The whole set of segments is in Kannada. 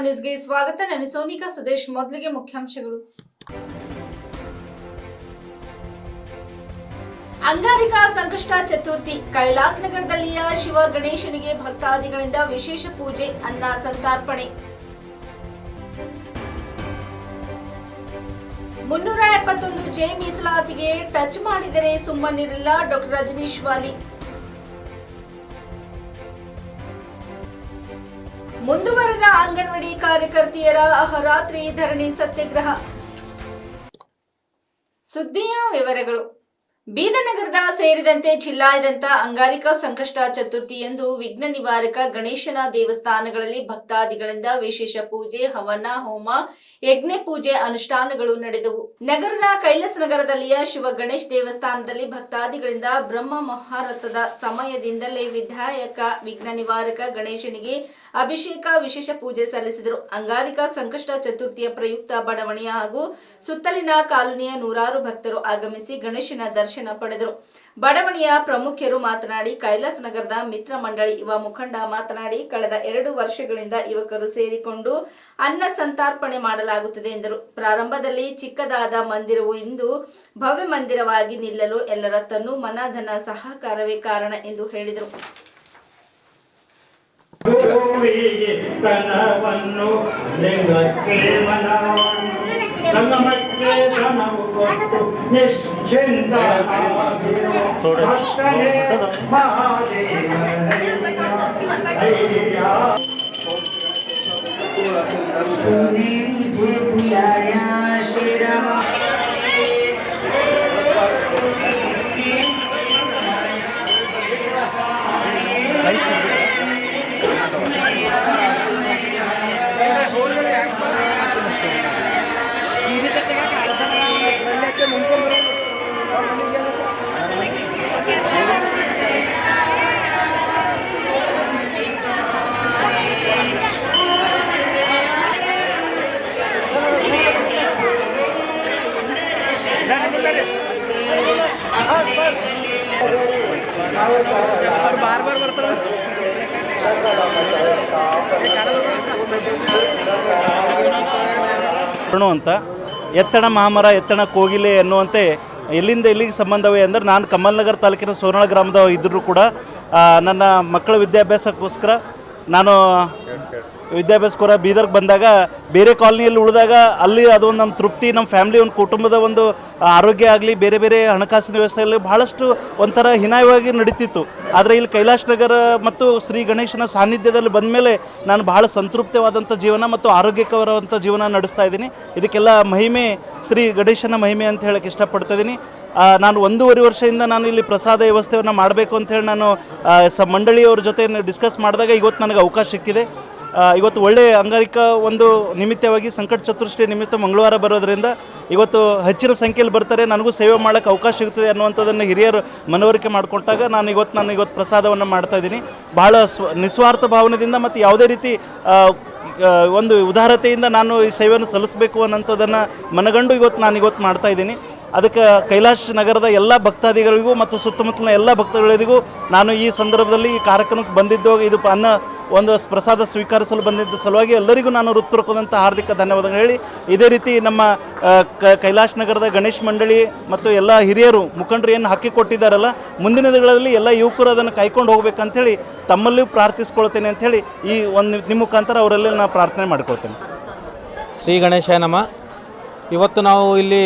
ನ್ಯೂಸ್ಗೆ ಸ್ವಾಗತ. ನಾನು ಸೋನಿಕಾ ಸುದೇಶ್. ಮೊದಲಿಗೆ ಮುಖ್ಯಾಂಶಗಳು. ಅಂಗಾರಿಕಾ ಸಂಕಷ್ಟ ಚತುರ್ಥಿ. ಕೈಲಾಸ್ ನಗರದಲ್ಲಿಯ ಶಿವ ಗಣೇಶನಿಗೆ ಭಕ್ತಾದಿಗಳಿಂದ ವಿಶೇಷ ಪೂಜೆ, ಅನ್ನ ಸಂತಾರ್ಪಣೆ. ಮುನ್ನೂರ ಎಪ್ಪತ್ತೊಂದು ಜೆ ಮೀಸಲಾತಿಗೆ ಟಚ್ ಮಾಡಿದರೆ ಸುಮ್ಮನಿರಲ್ಲ ಡಾಕ್ಟರ್ ರಜನೀಶ್ ವಾಲಿ. ಮುಂದುವರೆದ ಅಂಗನವಾಡಿ ಕಾರ್ಯಕರ್ತೆಯರ ಅಹರಾತ್ರಿ ಧರಣಿ ಸತ್ಯಾಗ್ರಹ. ಸುದ್ದಿಯ ವಿವರಗಳು. ಬೀದನಗರದ ಸೇರಿದಂತೆ ಜಿಲ್ಲಾದ್ಯಂತ ಅಂಗಾರಿಕಾ ಸಂಕಷ್ಟ ಚತುರ್ಥಿ ಎಂದು ವಿಘ್ನ ನಿವಾರಕ ಗಣೇಶನ ದೇವಸ್ಥಾನಗಳಲ್ಲಿ ಭಕ್ತಾದಿಗಳಿಂದ ವಿಶೇಷ ಪೂಜೆ, ಹವನ, ಹೋಮ, ಯಜ್ಞ ಪೂಜೆ ಅನುಷ್ಠಾನಗಳು ನಡೆದವು. ನಗರದ ಕೈಲಾಸ ನಗರದಲ್ಲಿಯ ಶಿವ ಗಣೇಶ್ ದೇವಸ್ಥಾನದಲ್ಲಿ ಭಕ್ತಾದಿಗಳಿಂದ ಬ್ರಹ್ಮ ಮಹಾರಥದ ಸಮಯದಿಂದಲೇ ವಿಧಾಯಕ ವಿಘ್ನ ನಿವಾರಕ ಗಣೇಶನಿಗೆ ಅಭಿಷೇಕ, ವಿಶೇಷ ಪೂಜೆ ಸಲ್ಲಿಸಿದರು. ಅಂಗಾರಿಕಾ ಸಂಕಷ್ಟ ಚತುರ್ಥಿಯ ಪ್ರಯುಕ್ತ ಬಡಾವಣೆಯ ಹಾಗೂ ಸುತ್ತಲಿನ ಕಾಲೋನಿಯ ನೂರಾರು ಭಕ್ತರು ಆಗಮಿಸಿ ಗಣೇಶನ ದರ್ಶನ ಪಡೆದರು. ಬಡಾವಣೆಯ ಪ್ರಮುಖರು ಮಾತನಾಡಿ, ಕೈಲಾಸ ನಗರದ ಮಿತ್ರ ಮಂಡಳಿ ಯುವ ಮುಖಂಡ ಮಾತನಾಡಿ, ಕಳೆದ ಎರಡು ವರ್ಷಗಳಿಂದ ಯುವಕರು ಸೇರಿಕೊಂಡು ಅನ್ನ ಸಂತಾರ್ಪಣೆ ಮಾಡಲಾಗುತ್ತದೆ ಎಂದರು. ಪ್ರಾರಂಭದಲ್ಲಿ ಚಿಕ್ಕದಾದ ಮಂದಿರವು ಇಂದು ಭವ್ಯ ಮಂದಿರವಾಗಿ ನಿಲ್ಲಲು ಎಲ್ಲರ ತನ್ನು ಮನಧನ ಸಹಕಾರವೇ ಕಾರಣ ಎಂದು ಹೇಳಿದರು. ಗೋವಿಗೆ ತನವನ್ನು ಲಿಂಗಕ್ಕೆ ಮನವನ್ನು ಸಂಗಮಕ್ಕೆ ಧನವು ಕೊಟ್ಟು ನಿಶ್ಚಿಂತ ಭಕ್ತನೇ ಮಹಾದೇವಯ್ಯ तूने ಅರುಣು ಅಂತ. ಎತ್ತಣ ಮಾಮರ, ಎತ್ತಣ ಕೋಗಿಲೆ ಎನ್ನುವಂತೆ ಎಲ್ಲಿಂದ ಎಲ್ಲಿಗೆ ಸಂಬಂಧವೇ ಅಂದರೆ ನಾನು ಕಮಲ್ನಗರ್ ತಾಲೂಕಿನ ಸೋನಾಳ ಗ್ರಾಮದ ಇದ್ದರೂ ಕೂಡ ನನ್ನ ಮಕ್ಕಳ ವಿದ್ಯಾಭ್ಯಾಸಕ್ಕೋಸ್ಕರ ನಾನು ವಿದ್ಯಾಭ್ಯಾಸಕ್ಕೋರ ಬೀದರ್ಗೆ ಬಂದಾಗ ಬೇರೆ ಕಾಲನಿಯಲ್ಲಿ ಉಳಿದಾಗ ಅಲ್ಲಿ ಅದೊಂದು ನಮ್ಮ ತೃಪ್ತಿ ನಮ್ಮ ಫ್ಯಾಮಿಲಿ, ಒಂದು ಕುಟುಂಬದ ಒಂದು ಆರೋಗ್ಯ ಆಗಲಿ, ಬೇರೆ ಬೇರೆ ಹಣಕಾಸಿನ ವ್ಯವಸ್ಥೆಯಲ್ಲಿ ಬಹಳಷ್ಟು ಒಂಥರ ಹಿನಾಯವಾಗಿ ನಡೀತಿತ್ತು. ಆದರೆ ಇಲ್ಲಿ ಕೈಲಾಶ್ ನಗರ ಮತ್ತು ಶ್ರೀ ಗಣೇಶನ ಸಾನ್ನಿಧ್ಯದಲ್ಲಿ ಬಂದ ಮೇಲೆ ನಾನು ಬಹಳ ಸಂತೃಪ್ತವಾದಂಥ ಜೀವನ ಮತ್ತು ಆರೋಗ್ಯಕರವಾದಂಥ ಜೀವನ ನಡೆಸ್ತಾ ಇದ್ದೀನಿ. ಇದಕ್ಕೆಲ್ಲ ಮಹಿಮೆ, ಶ್ರೀ ಗಣೇಶನ ಮಹಿಮೆ ಅಂತ ಹೇಳಕ್ಕೆ ಇಷ್ಟಪಡ್ತಾ ಇದ್ದೀನಿ. ನಾನು ಒಂದೂವರೆ ವರ್ಷದಿಂದ ನಾನು ಇಲ್ಲಿ ಪ್ರಸಾದ ವ್ಯವಸ್ಥೆಯನ್ನು ಮಾಡಬೇಕು ಅಂತೇಳಿ ನಾನು ಸ ಮಂಡಳಿಯವ್ರ ಜೊತೆ ಡಿಸ್ಕಸ್ ಮಾಡಿದಾಗ ಇವತ್ತು ನನಗೆ ಅವಕಾಶ ಸಿಕ್ಕಿದೆ. ಇವತ್ತು ಒಳ್ಳೆಯ ಅಂಗಾರಿಕಾ ಒಂದು ನಿಮಿತ್ತವಾಗಿ ಸಂಕಟ ಚತುರ್ಷ್ಟಿ ನಿಮಿತ್ತ ಮಂಗಳವಾರ ಬರೋದರಿಂದ ಇವತ್ತು ಹೆಚ್ಚಿನ ಸಂಖ್ಯೆಯಲ್ಲಿ ಬರ್ತಾರೆ. ನನಗೂ ಸೇವೆ ಮಾಡೋಕ್ಕೆ ಅವಕಾಶ ಸಿಗ್ತದೆ ಅನ್ನುವಂಥದ್ದನ್ನು ಹಿರಿಯರು ಮನವರಿಕೆ ಮಾಡಿಕೊಟ್ಟಾಗ ನಾನು ಇವತ್ತು ನಾನು ಇವತ್ತು ಪ್ರಸಾದವನ್ನು ಮಾಡ್ತಾ ಇದ್ದೀನಿ. ಬಹಳ ಸ್ವ, ನಿಸ್ವಾರ್ಥ ಭಾವನೆಯಿಂದ ಮತ್ತು ಯಾವುದೇ ರೀತಿ ಒಂದು ಉದಾರತೆಯಿಂದ ನಾನು ಈ ಸೇವೆಯನ್ನು ಸಲ್ಲಿಸಬೇಕು ಅನ್ನೋಂಥದ್ದನ್ನು ಮನಗಂಡು ಇವತ್ತು ನಾನು ಇವತ್ತು ಮಾಡ್ತಾ ಇದ್ದೀನಿ. ಅದಕ್ಕೆ ಕೈಲಾಶ್ ನಗರದ ಎಲ್ಲ ಭಕ್ತಾದಿಗಳಿಗೂ ಮತ್ತು ಸುತ್ತಮುತ್ತಲಿನ ಎಲ್ಲ ಭಕ್ತಗಳಿಗೂ ನಾನು ಈ ಸಂದರ್ಭದಲ್ಲಿ ಈ ಕಾರ್ಯಕ್ರಮಕ್ಕೆ ಬಂದಿದ್ದು ಇದು ಅನ್ನ ಒಂದು ಪ್ರಸಾದ ಸ್ವೀಕರಿಸಲು ಬಂದಿದ್ದ ಸಲುವಾಗಿ ಎಲ್ಲರಿಗೂ ನಾನು ಹೃತ್ಪೂರ್ವಕದಂಥ ಹಾರ್ದಿಕ ಧನ್ಯವಾದಗಳು ಹೇಳಿ. ಇದೇ ರೀತಿ ನಮ್ಮ ಕೈಲಾಶ್ ನಗರದ ಗಣೇಶ್ ಮಂಡಳಿ ಮತ್ತು ಎಲ್ಲ ಹಿರಿಯರು ಮುಖಂಡರು ಏನು ಹಾಕಿಕೊಟ್ಟಿದ್ದಾರಲ್ಲ, ಮುಂದಿನ ದಿನಗಳಲ್ಲಿ ಎಲ್ಲ ಯುವಕರು ಅದನ್ನು ಕೈಕೊಂಡು ಹೋಗ್ಬೇಕಂತೇಳಿ ತಮ್ಮಲ್ಲಿ ಪ್ರಾರ್ಥಿಸ್ಕೊಳ್ತೇನೆ ಅಂಥೇಳಿ ಈ ಒಂದು ನಿಮ್ಮ ಮುಖಾಂತರ ಅವರಲ್ಲಿ ನಾನು ಪ್ರಾರ್ಥನೆ ಮಾಡ್ಕೊಳ್ತೇನೆ. ಶ್ರೀ ಗಣೇಶ ನಮ. ಇವತ್ತು ನಾವು ಇಲ್ಲಿ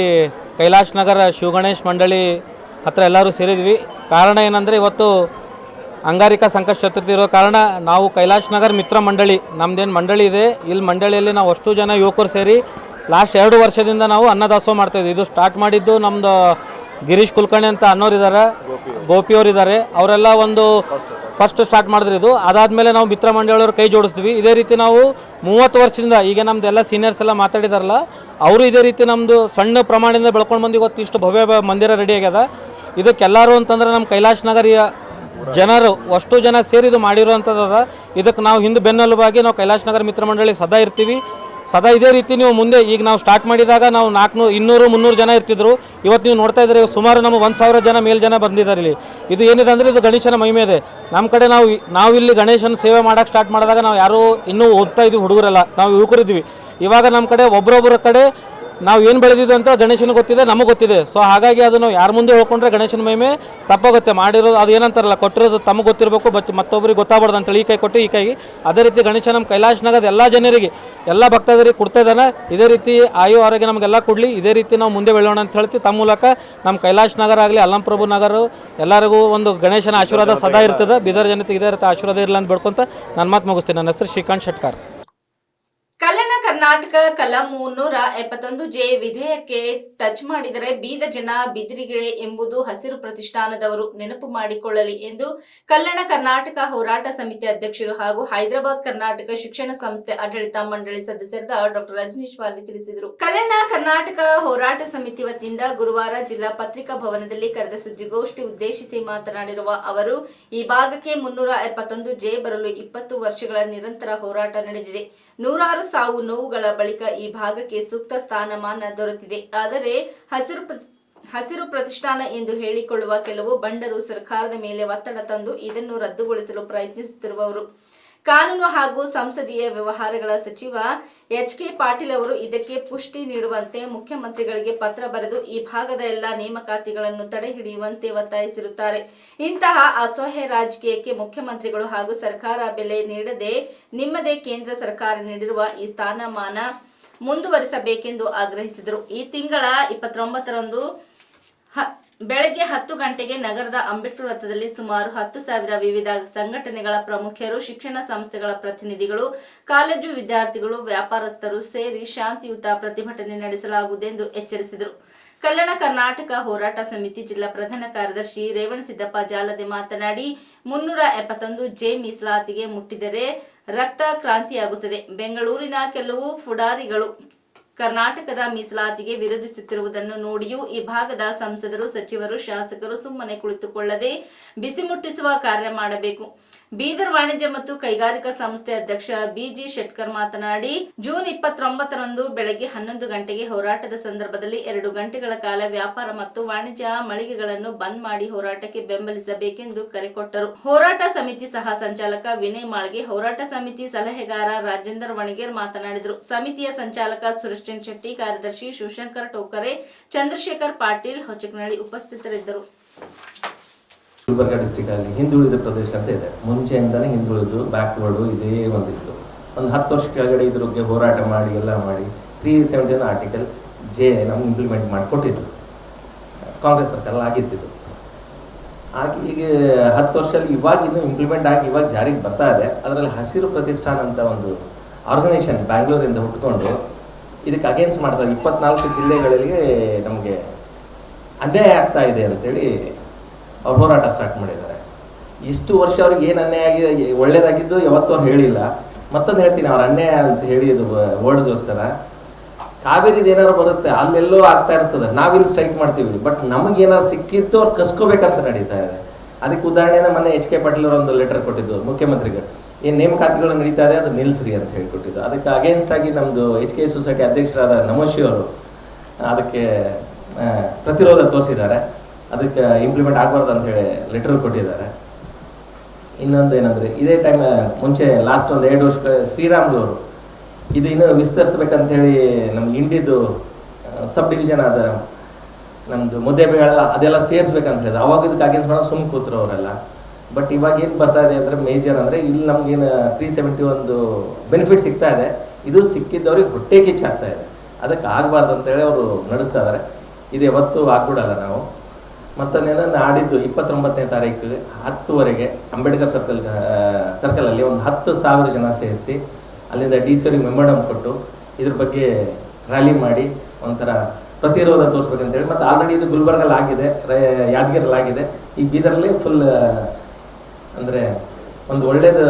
ಕೈಲಾಶ್ ನಗರ ಶಿವಗಣೇಶ್ ಮಂಡಳಿ ಹತ್ರ ಎಲ್ಲರೂ ಸೇರಿದ್ವಿ. ಕಾರಣ ಏನಂದರೆ ಇವತ್ತು ಅಂಗಾರಿಕಾ ಸಂಕಷ್ಟ ಚತುರ್ಥಿ ಇರೋ ಕಾರಣ ನಾವು ಕೈಲಾಶ್ ನಗರ್ ಮಿತ್ರ ಮಂಡಳಿ, ನಮ್ದೇನು ಮಂಡಳಿ ಇದೆ ಇಲ್ಲಿ ಮಂಡಳಿಯಲ್ಲಿ ನಾವು ಅಷ್ಟು ಜನ ಯುವಕರು ಸೇರಿ ಲಾಸ್ಟ್ ಎರಡು ವರ್ಷದಿಂದ ನಾವು ಅನ್ನದಾಸೋಹ ಮಾಡ್ತಾಯಿದ್ವಿ ಇದು ಸ್ಟಾರ್ಟ್ ಮಾಡಿದ್ದು ನಮ್ದು ಗಿರೀಶ್ ಕುಲಕರ್ಣಿ ಅಂತ ಅನ್ನೋರು ಇದ್ದಾರೆ ಗೋಪಿಯವ್ರು ಇದ್ದಾರೆ ಅವರೆಲ್ಲ ಒಂದು ಫಸ್ಟ್ ಸ್ಟಾರ್ಟ್ ಮಾಡಿದ್ರು ಇದು. ಅದಾದಮೇಲೆ ನಾವು ಮಿತ್ರ ಮಂಡಳಿಯವ್ರ ಕೈ ಜೋಡಿಸ್ತೀವಿ ಇದೇ ರೀತಿ ನಾವು ಮೂವತ್ತು ವರ್ಷದಿಂದ, ಈಗ ನಮ್ದು ಎಲ್ಲ ಸೀನಿಯರ್ಸ್ ಎಲ್ಲ ಮಾತಾಡಿದಾರಲ್ಲ, ಅವರು ಇದೇ ರೀತಿ ನಮ್ಮದು ಸಣ್ಣ ಪ್ರಮಾಣದಿಂದ ಬೆಳ್ಕೊಂಡು ಬಂದು ಇವತ್ತು ಇಷ್ಟು ಭವ್ಯ ಮಂದಿರ ರೆಡಿ ಆಗ್ಯದ. ಇದಕ್ಕೆಲ್ಲರೂ ಅಂತಂದ್ರೆ ನಮ್ಮ ಕೈಲಾಶ್ ನಗರಿಯ ಜನರು ಅಷ್ಟು ಜನ ಸೇರಿ ಇದು ಮಾಡಿರುವಂಥದ್ದು ಇದಕ್ಕೆ ನಾವು ಹಿಂದೆ ಬೆನ್ನೆಲುಬಾಗಿ ನಾವು ಕೈಲಾಶ್ ನಗರ ಮಿತ್ರ ಮಂಡಳಿ ಸದಾ ಇರ್ತೀವಿ. ಸದಾ ಇದೇ ರೀತಿ ನೀವು ಮುಂದೆ ಈಗ ನಾವು ಸ್ಟಾರ್ಟ್ ಮಾಡಿದಾಗ ನಾವು ನಾಲ್ಕುನೂರು ಇನ್ನೂರು, ಮುನ್ನೂರು ಜನ ಇರ್ತಿದ್ರು. ಇವತ್ತು ನೀವು ನೋಡ್ತಾ ಇದ್ದೀರಿ ಸುಮಾರು ನಮ್ಮ ಒಂದು ಸಾವಿರ ಜನ ಮೇಲ್ ಜನ ಬಂದಿದ್ದಾರೆ ಇಲ್ಲಿ. ಇದು ಏನಿದೆ ಅಂದರೆ ಇದು ಗಣೇಶನ ಮಹಿಮೆ ಇದೆ. ನಮ್ಮ ಕಡೆ ನಾವು ನಾವು ಇಲ್ಲಿ ಗಣೇಶನ ಸೇವೆ ಮಾಡೋಕೆ ಸ್ಟಾರ್ಟ್ ಮಾಡಿದಾಗ ನಾವು ಯಾರೂ ಇನ್ನೂ ಓದ್ತಾ ಇದ್ದೀವಿ, ಹುಡುಗರಲ್ಲ. ನಾವು ಯುವಕರಿದ್ದೀವಿ. ಇವಾಗ ನಮ್ಮ ಕಡೆ ಒಬ್ಬರೊಬ್ಬರ ಕಡೆ ನಾವು ಏನು ಬೆಳೆದಿದೆ ಅಂತ ಗಣೇಶನಿಗೆ ಗೊತ್ತಿದೆ, ನಮಗೆ ಗೊತ್ತಿದೆ. ಸೊ ಹಾಗಾಗಿ ಅದು ನಾವು ಯಾರ ಮುಂದೆ ಹೇಳ್ಕೊಂಡ್ರೆ ಗಣೇಶನ ಮಹಿಮೆ ತಪ್ಪಾಗುತ್ತೆ. ಮಾಡಿರೋದು ಅದು ಏನಂತಾರಲ್ಲ, ಕೊಟ್ಟಿರೋದು ತಮಗೆ ಗೊತ್ತಿರಬೇಕು, ಬಟ್ ಮತ್ತೊಬ್ಬರಿಗೆ ಗೊತ್ತಾಗಬಾರ್ದು ಅಂತೇಳಿ ಈ ಕೈ ಕೊಟ್ಟು ಈ ಕೈಗೆ. ಅದೇ ರೀತಿ ಗಣೇಶ ನಮ್ಮ ಕೈಲಾಶನಾಗದ ಎಲ್ಲ ಜನರಿಗೆ, ಎಲ್ಲ ಭಕ್ತಾದರಿಗೆ ಕೊಡ್ತಾ ಇದ್ದಾನೆ. ಇದೇ ರೀತಿ ಆಯು ಆರೋಗ್ಯ ನಮಗೆಲ್ಲ ಕೊಡಲಿ. ಇದೇ ರೀತಿ ನಾವು ಮುಂದೆ ಬೆಳೆಯೋಣ ಅಂತ ಹೇಳ್ತಿ. ತಮ್ಮ ಮೂಲಕ ನಮ್ಮ ಕೈಲಾಶ್ ನಗರ ಆಗಲಿ ಅಲ್ಲಂಪ್ರಭು ನಗರ, ಎಲ್ಲರಿಗೂ ಒಂದು ಗಣೇಶನ ಆಶೀರ್ವಾದ ಸದಾ ಇರ್ತದೆ. ಬೀದರ್ ಜನತೆಗೆ ಇದೇ ರೀತಿ ಆಶೀರ್ವಾದ ಇರಲಿ ಅಂತ ಬೇಡ್ಕೊಂತ ನನ್ನ ಮಾತು ಮುಗಿಸ್ತೀನಿ. ನನ್ನ ಹೆಸರು ಶ್ರೀಕಾಂತ್ ಶೆಟ್ಕಾರ್. ಕರ್ನಾಟಕ ಕಲಂ ಮುನ್ನೂರ ಎಪ್ಪತ್ತೊಂದು ಜೆ ವಿಧೇಯಕ್ಕೆ ಟಚ್ ಮಾಡಿದರೆ ಬೀದ ಜನ ಬಿದಿರಿಗಿಳೆ ಎಂಬುದು ಹಸಿರು ಪ್ರತಿಷ್ಠಾನದವರು ನೆನಪು ಮಾಡಿಕೊಳ್ಳಲಿ ಎಂದು ಕಲ್ಯಾಣ ಕರ್ನಾಟಕ ಹೋರಾಟ ಸಮಿತಿ ಅಧ್ಯಕ್ಷರು ಹಾಗೂ ಹೈದರಾಬಾದ್ ಕರ್ನಾಟಕ ಶಿಕ್ಷಣ ಸಂಸ್ಥೆ ಆಡಳಿತ ಮಂಡಳಿ ಸದಸ್ಯರಾದ ಡಾಕ್ಟರ್ ರಜನೀಶ್ ವಾಲಿ ತಿಳಿಸಿದರು. ಕಲ್ಯಾಣ ಕರ್ನಾಟಕ ಹೋರಾಟ ಸಮಿತಿ ವತಿಯಿಂದ ಗುರುವಾರ ಜಿಲ್ಲಾ ಪತ್ರಿಕಾ ಭವನದಲ್ಲಿ ಕರೆದ ಸುದ್ದಿಗೋಷ್ಠಿ ಉದ್ದೇಶಿಸಿ ಮಾತನಾಡಿರುವ ಅವರು, ಈ ಭಾಗಕ್ಕೆ ಮುನ್ನೂರ ಎಪ್ಪತ್ತೊಂದು ಜೆ ಬರಲು ಇಪ್ಪತ್ತು ವರ್ಷಗಳ ನಿರಂತರ ಹೋರಾಟ ನಡೆದಿದೆ. ನೂರಾರು ಸಾವು ನೋವುಗಳ ಬಳಿಕ ಈ ಭಾಗಕ್ಕೆ ಸೂಕ್ತ ಸ್ಥಾನಮಾನ ದೊರೆತಿದೆ. ಆದರೆ ಹಸಿರು ಹಸಿರು ಪ್ರತಿಷ್ಠಾನ ಎಂದು ಹೇಳಿಕೊಳ್ಳುವ ಕೆಲವು ಬಂಡರು ಸರ್ಕಾರದ ಮೇಲೆ ಒತ್ತಡ ತಂದು ಇದನ್ನು ರದ್ದುಗೊಳಿಸಲು ಪ್ರಯತ್ನಿಸುತ್ತಿರುವವರು. ಕಾನೂನು ಹಾಗೂ ಸಂಸದೀಯ ವ್ಯವಹಾರಗಳ ಸಚಿವ ಎಚ್ ಕೆ ಪಾಟೀಲ್ ಅವರು ಇದಕ್ಕೆ ಪುಷ್ಟಿ ನೀಡುವಂತೆ ಮುಖ್ಯಮಂತ್ರಿಗಳಿಗೆ ಪತ್ರ ಬರೆದು ಈ ಭಾಗದ ಎಲ್ಲ ನೇಮಕಾತಿಗಳನ್ನು ತಡೆ ಹಿಡಿಯುವಂತೆ ಒತ್ತಾಯಿಸಿರುತ್ತಾರೆ. ಇಂತಹ ಅಸಹ್ಯ ರಾಜಕೀಯಕ್ಕೆ ಮುಖ್ಯಮಂತ್ರಿಗಳು ಹಾಗೂ ಸರ್ಕಾರ ಬೆಲೆ ನೀಡದೆ ನಿಮ್ಮದೇ ಕೇಂದ್ರ ಸರ್ಕಾರ ನೀಡಿರುವ ಈ ಸ್ಥಾನಮಾನ ಮುಂದುವರಿಸಬೇಕೆಂದು ಆಗ್ರಹಿಸಿದರು. ಈ ತಿಂಗಳ ಇಪ್ಪತ್ತೊಂಬತ್ತರಂದು ಬೆಳಗ್ಗೆ ಹತ್ತು ಗಂಟೆಗೆ ನಗರದ ಅಂಬೇಡ್ಕರ್ ವೃತ್ತದಲ್ಲಿ ಸುಮಾರು ಹತ್ತು ಸಾವಿರ ವಿವಿಧ ಸಂಘಟನೆಗಳ ಪ್ರಮುಖರು, ಶಿಕ್ಷಣ ಸಂಸ್ಥೆಗಳ ಪ್ರತಿನಿಧಿಗಳು, ಕಾಲೇಜು ವಿದ್ಯಾರ್ಥಿಗಳು, ವ್ಯಾಪಾರಸ್ಥರು ಸೇರಿ ಶಾಂತಿಯುತ ಪ್ರತಿಭಟನೆ ನಡೆಸಲಾಗುವುದು ಎಂದು ಎಚ್ಚರಿಸಿದರು. ಕಲ್ಯಾಣ ಕರ್ನಾಟಕ ಹೋರಾಟ ಸಮಿತಿ ಜಿಲ್ಲಾ ಪ್ರಧಾನ ಕಾರ್ಯದರ್ಶಿ ರೇವಣಸಿದ್ದಪ್ಪ ಜಾಲದೆ ಮಾತನಾಡಿ, ಮುನ್ನೂರ ಎಪ್ಪತ್ತೊಂದು ಜೆ ಮೀಸಲಾತಿಗೆ ಮುಟ್ಟಿದರೆ ರಕ್ತ ಕ್ರಾಂತಿಯಾಗುತ್ತದೆ. ಬೆಂಗಳೂರಿನ ಕೆಲವು ಪುಡಾರಿಗಳು ಕರ್ನಾಟಕದ ಮೀಸಲಾತಿಗೆ ವಿರೋಧಿಸುತ್ತಿರುವುದನ್ನು ನೋಡಿಯೂ ಈ ಭಾಗದ ಸಂಸದರು, ಸಚಿವರು, ಶಾಸಕರು ಸುಮ್ಮನೆ ಕುಳಿತುಕೊಳ್ಳದೆ ಬಿಸಿ ಮುಟ್ಟಿಸುವ ಕಾರ್ಯ ಮಾಡಬೇಕು. ಬೀದರ್ ವಾಣಿಜ್ಯ ಮತ್ತು ಕೈಗಾರಿಕಾ ಸಂಸ್ಥೆ ಅಧ್ಯಕ್ಷ ಬಿಜಿ ಶೆಟ್ಕರ್ ಮಾತನಾಡಿ, ಜೂನ್ ಇಪ್ಪತ್ತೊಂಬತ್ತರಂದು ಬೆಳಗ್ಗೆ ಹನ್ನೊಂದು ಗಂಟೆಗೆ ಹೋರಾಟದ ಸಂದರ್ಭದಲ್ಲಿ ಎರಡು ಗಂಟೆಗಳ ಕಾಲ ವ್ಯಾಪಾರ ಮತ್ತು ವಾಣಿಜ್ಯ ಮಳಿಗೆಗಳನ್ನು ಬಂದ್ ಮಾಡಿ ಹೋರಾಟಕ್ಕೆ ಬೆಂಬಲಿಸಬೇಕೆಂದು ಕರೆ ಕೊಟ್ಟರು. ಹೋರಾಟ ಸಮಿತಿ ಸಹ ಸಂಚಾಲಕ ವಿನಯ್ ಮಾಳ್ಗೆ, ಹೋರಾಟ ಸಮಿತಿ ಸಲಹೆಗಾರ ರಾಜೇಂದರ್ ವಣಗೇರ್ ಮಾತನಾಡಿದರು. ಸಮಿತಿಯ ಸಂಚಾಲಕ ಸುರೇಶ್ಚಂದ್ ಶೆಟ್ಟಿ, ಕಾರ್ಯದರ್ಶಿ ಶಿವಶಂಕರ್ ಟೋಕರೆ, ಚಂದ್ರಶೇಖರ್ ಪಾಟೀಲ್ ಹೊಚಕನಹಳ್ಳಿ ಉಪಸ್ಥಿತರಿದ್ದರು. ಗುಲ್ಬರ್ಗ ಡಿಸ್ಟಿಕ್ ಅಲ್ಲಿ ಹಿಂದುಳಿದ ಪ್ರದೇಶ ಅಂತ ಇದೆ. ಮುಂಚೆಯಿಂದಾನೆ ಹಿಂದುಳಿದು ಬ್ಯಾಕ್ವರ್ಡು ಇದೇ ಒಂದಿತ್ತು. ಒಂದು ಹತ್ತು ವರ್ಷ ಕೆಳಗಡೆ ಇದ್ರ ಬಗ್ಗೆ ಹೋರಾಟ ಮಾಡಿ, ಎಲ್ಲ ಮಾಡಿ ತ್ರೀ ಸೆವೆಂಟೀನ್ ಆರ್ಟಿಕಲ್ ಜೆ ನಮ್ಗೆ ಇಂಪ್ಲಿಮೆಂಟ್ ಮಾಡಿಕೊಟ್ಟಿದ್ರು. ಕಾಂಗ್ರೆಸ್ ಸರ್ಕಾರ ಆಗಿದ್ದಿದ್ದು ಹಾಗೆ ಈಗ ಹತ್ತು ವರ್ಷದಲ್ಲಿ ಇವಾಗ ಇನ್ನು ಇಂಪ್ಲಿಮೆಂಟ್ ಆಗಿ ಇವಾಗ ಜಾರಿಗೆ ಬರ್ತಾ ಇದೆ. ಅದರಲ್ಲಿ ಹಸಿರು ಪ್ರತಿಷ್ಠಾನ ಅಂತ ಒಂದು ಆರ್ಗನೈಸೇಷನ್ ಬ್ಯಾಂಗ್ಳೂರಿಂದ ಹುಟ್ಕೊಂಡು ಇದಕ್ಕೆ ಅಗೇನ್ಸ್ಟ್ ಮಾಡ್ತಾರೆ ಇಪ್ಪತ್ನಾಲ್ಕು ಜಿಲ್ಲೆಗಳಿಗೆ ನಮಗೆ ಅನ್ಯಾಯ ಆಗ್ತಾ ಇದೆ ಅಂತೇಳಿ ಅವ್ರು ಹೋರಾಟ ಸ್ಟಾರ್ಟ್ ಮಾಡಿದ್ದಾರೆ. ಇಷ್ಟು ವರ್ಷ ಅವ್ರಿಗೆ ಏನು ಅನ್ಯಾಯ ಆಗಿದೆ? ಒಳ್ಳೇದಾಗಿದ್ದು ಯಾವತ್ತೂ ಅವ್ರು ಹೇಳಿಲ್ಲ. ಮತ್ತೊಂದು ಹೇಳ್ತೀನಿ, ಅವ್ರ ಅನ್ಯಾಯ ಅಂತ ಹೇಳಿ ಇದು ವರ್ಡ್ಗೋಸ್ಕರ. ಕಾವೇರಿದು ಏನಾರು ಬರುತ್ತೆ, ಅಲ್ಲೆಲ್ಲೋ ಆಗ್ತಾ ಇರ್ತದೆ. ನಾವಿಲ್ಲಿ ಸ್ಟ್ರೈಕ್ ಮಾಡ್ತೀವಿ. ಬಟ್ ನಮಗೇನಾರು ಸಿಕ್ಕಿತ್ತು, ಅವ್ರು ಕಸ್ಕೋಬೇಕಂತ ನಡೀತಾ ಇದೆ. ಅದಕ್ಕೆ ಉದಾಹರಣೆನ ಮೊನ್ನೆ ಎಚ್ ಕೆ ಪಾಟೀಲ್ ಅವರು ಒಂದು ಲೆಟರ್ ಕೊಟ್ಟಿದ್ದು ಮುಖ್ಯಮಂತ್ರಿಗೆ. ಏನು ನೇಮಕಾತಿಗಳು ನಡೀತಾ ಇದೆ, ಅದು ನಿಲ್ಸ್ರಿ ಅಂತ ಹೇಳಿಕೊಟ್ಟಿದ್ದು. ಅದಕ್ಕೆ ಅಗೇನ್ಸ್ಟ್ ಆಗಿ ನಮ್ಮದು ಎಚ್ ಕೆ ಸೊಸೈಟಿ ಅಧ್ಯಕ್ಷರಾದ ನಮೋಶಿ ಅವರು, ಅದಕ್ಕೆ ಪ್ರತಿರೋಧ ತೋರಿಸಿದ್ದಾರೆ. ಅದಕ್ಕೆ ಇಂಪ್ಲಿಮೆಂಟ್ ಆಗಬಾರ್ದು ಅಂತ ಹೇಳಿ ಲೆಟರ್ ಕೊಟ್ಟಿದ್ದಾರೆ. ಇನ್ನೊಂದು ಏನಂದ್ರೆ, ಇದೇ ಟೈಮ್ ಮುಂಚೆ ಲಾಸ್ಟ್ ಒಂದು ಎರಡು ವರ್ಷ ಅವರು ಇದು ಇನ್ನೂ ವಿಸ್ತರಿಸ್ಬೇಕಂತ ಹೇಳಿ ನಮ್ಮ ಇಂಡಿದು ಸಬ್ ಡಿವಿಷನ್ ಆದ ನಮ್ದು ಮುದ್ದೆಬೇಳ ಅದೆಲ್ಲ ಸೇರಿಸ್ಬೇಕಂತ ಹೇಳಿದ್ರು. ಅವಾಗ ಇದಕ್ಕೆ ಅಗೇನ್ಸ್ಟ್ ಮಾಡೋ ಸುಮ್ಮನೆ ಕೂತ್ರು ಅವರೆಲ್ಲ. ಬಟ್ ಇವಾಗ ಏನು ಬರ್ತಾ ಇದೆ ಅಂದರೆ ಮೇಜರ್ ಅಂದರೆ ಇಲ್ಲಿ ನಮ್ಗೇನು ತ್ರೀ ಸೆವೆಂಟಿ ಒಂದು ಬೆನಿಫಿಟ್ ಸಿಗ್ತಾ ಇದೆ. ಇದು ಸಿಕ್ಕಿದ್ದವ್ರಿಗೆ ಹೊಟ್ಟೆ ಕಿಚ್ಚಾಗ್ತಾ ಇದೆ. ಅದಕ್ಕೆ ಆಗಬಾರ್ದು ಅಂತೇಳಿ ಅವರು ನಡೆಸ್ತಾ ಇದ್ದಾರೆ. ಇದು ಯಾವತ್ತೂ ಆಗ್ಬಿಡಲ್ಲ ನಾವು. ಮತ್ತೊಂದೇನೋ ನಾಡಿದ್ದು ಇಪ್ಪತ್ತೊಂಬತ್ತನೇ ತಾರೀಕು ಹತ್ತುವರೆಗೆ ಅಂಬೇಡ್ಕರ್ ಸರ್ಕಲ್ ಸರ್ಕಲಲ್ಲಿ ಒಂದು ಹತ್ತು ಸಾವಿರ ಜನ ಸೇರಿಸಿ ಅಲ್ಲಿಂದ ಡಿ ಸಿ ಅವ್ರಿಗೆ ಕೊಟ್ಟು ಇದ್ರ ಬಗ್ಗೆ ರ್ಯಾಲಿ ಮಾಡಿ ಒಂಥರ ಪ್ರತಿರೋಧ ತೋರಿಸ್ಬೇಕಂತೇಳಿ ಮತ್ತು ಆಲ್ರೆಡಿ ಇದು ಗುಲ್ಬರ್ಗಲ್ಲಿ ಆಗಿದೆ ಯಾದಗಿರಲ್ಲಿ ಆಗಿದೆ ಈ ಬೀದರಲ್ಲಿ ಫುಲ್ ಅಂದರೆ ಒಂದು ಒಳ್ಳೇದು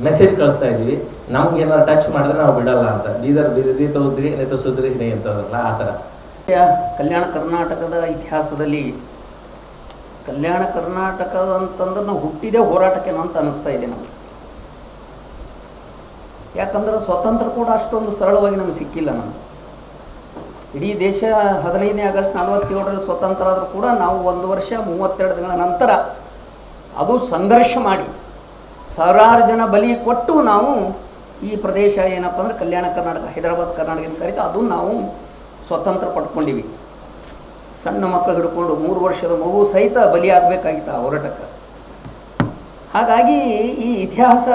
ಮೆಸೇಜ್ ಕಳಿಸ್ತಾ ಇದ್ದೀವಿ ನಮ್ಗೆ ಏನಾದ್ರು ಟಚ್ ಮಾಡಿದ್ರೆ ನಾವು ಬಿಡಲ್ಲ ಅಂತ. ಬೀದರ್ ಬೀದರ್ ತೋದ್ರಿ ನೆತ ಸುದ್ರಿ ಅಂತ ಅಂತದಲ್ಲ ಆ ಥರ. ಕಲ್ಯಾಣ ಕರ್ನಾಟಕದ ಇತಿಹಾಸದಲ್ಲಿ ಕಲ್ಯಾಣ ಕರ್ನಾಟಕ ಅಂತಂದ್ರೆ ನಾವು ಹುಟ್ಟಿದೇ ಹೋರಾಟಕ್ಕೆ ಅಂತ ಅನ್ನಿಸ್ತಾ ಇದೆ ನಮಗೆ. ಯಾಕಂದ್ರೆ ಸ್ವತಂತ್ರ ಕೂಡ ಅಷ್ಟೊಂದು ಸರಳವಾಗಿ ನಮಗೆ ಸಿಕ್ಕಿಲ್ಲ ನಮಗೆ. ಇಡೀ ದೇಶ ಹದಿನೈದನೇ ಆಗಸ್ಟ್ ನಲವತ್ತೇಳರಲ್ಲಿ ಸ್ವತಂತ್ರ ಆದರೂ ಕೂಡ ನಾವು ಒಂದು ವರ್ಷ, ಮೂವತ್ತೆರಡು ದಿನಗಳ ನಂತರ ಅದು ಸಂಘರ್ಷ ಮಾಡಿ ಸಾವಿರಾರು ಜನ ಬಲಿ ಕೊಟ್ಟು ನಾವು ಈ ಪ್ರದೇಶ ಏನಪ್ಪ ಅಂದ್ರೆ ಕಲ್ಯಾಣ ಕರ್ನಾಟಕ, ಹೈದರಾಬಾದ್ ಕರ್ನಾಟಕ ಅಂತ ಕರೀತಾ ಅದು ನಾವು ಸ್ವತಂತ್ರ ಪಡ್ಕೊಂಡಿವಿ. ಸಣ್ಣ ಮಕ್ಕಳು ಹಿಡ್ಕೊಂಡು ಮೂರು ವರ್ಷದ ಮಗು ಸಹಿತ ಬಲಿಯಾಗಬೇಕಾಗಿತ್ತು ಆ ಹೋರಾಟಕ್ಕೆ. ಹಾಗಾಗಿ ಈ ಇತಿಹಾಸ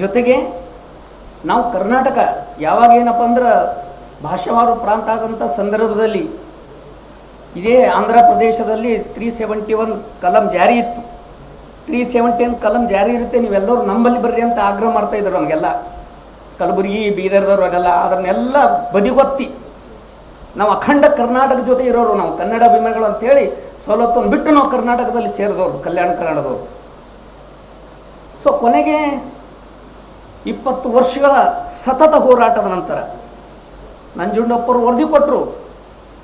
ಜೊತೆಗೆ ನಾವು ಕರ್ನಾಟಕ ಯಾವಾಗ ಏನಪ್ಪ ಅಂದ್ರೆ ಭಾಷಾವಾರು ಪ್ರಾಂತ ಆದಂಥ ಸಂದರ್ಭದಲ್ಲಿ ಇದೇ ಆಂಧ್ರ ಪ್ರದೇಶದಲ್ಲಿ ತ್ರೀ ಸೆವೆಂಟಿ ಒನ್ ಕಲಂ ಜಾರಿ ಇತ್ತು. ತ್ರೀ ಸೆವೆಂಟಿ ಒನ್ ಕಲಂ ಜಾರಿ ಇರುತ್ತೆ, ನೀವೆಲ್ಲರೂ ನಂಬಲ್ಲಿ ಬರ್ರಿ ಅಂತ ಆಗ್ರಹ ಮಾಡ್ತಾ ಇದ್ರು ನಮಗೆಲ್ಲ. ಕಲಬುರಗಿ, ಬೀದರ್ದವ್ರು ಅದೆಲ್ಲ ಅದನ್ನೆಲ್ಲ ಬದಿಗೊತ್ತಿ. ನಾವು ಅಖಂಡ ಕರ್ನಾಟಕ ಜೊತೆ ಇರೋರು ನಾವು ಕನ್ನಡ ಅಭಿಮಾನಿಗಳು ಅಂತೇಳಿ ಸವಲತ್ತನ್ನು ಬಿಟ್ಟು ನಾವು ಕರ್ನಾಟಕದಲ್ಲಿ ಸೇರಿದವರು, ಕಲ್ಯಾಣ ಕನ್ನಡದವರು ಸೊ ಕೊನೆಗೆ ಇಪ್ಪತ್ತು ವರ್ಷಗಳ ಸತತ ಹೋರಾಟದ ನಂತರ ನಂಜುಂಡಪ್ಪರು ವರದಿ ಕೊಟ್ಟರು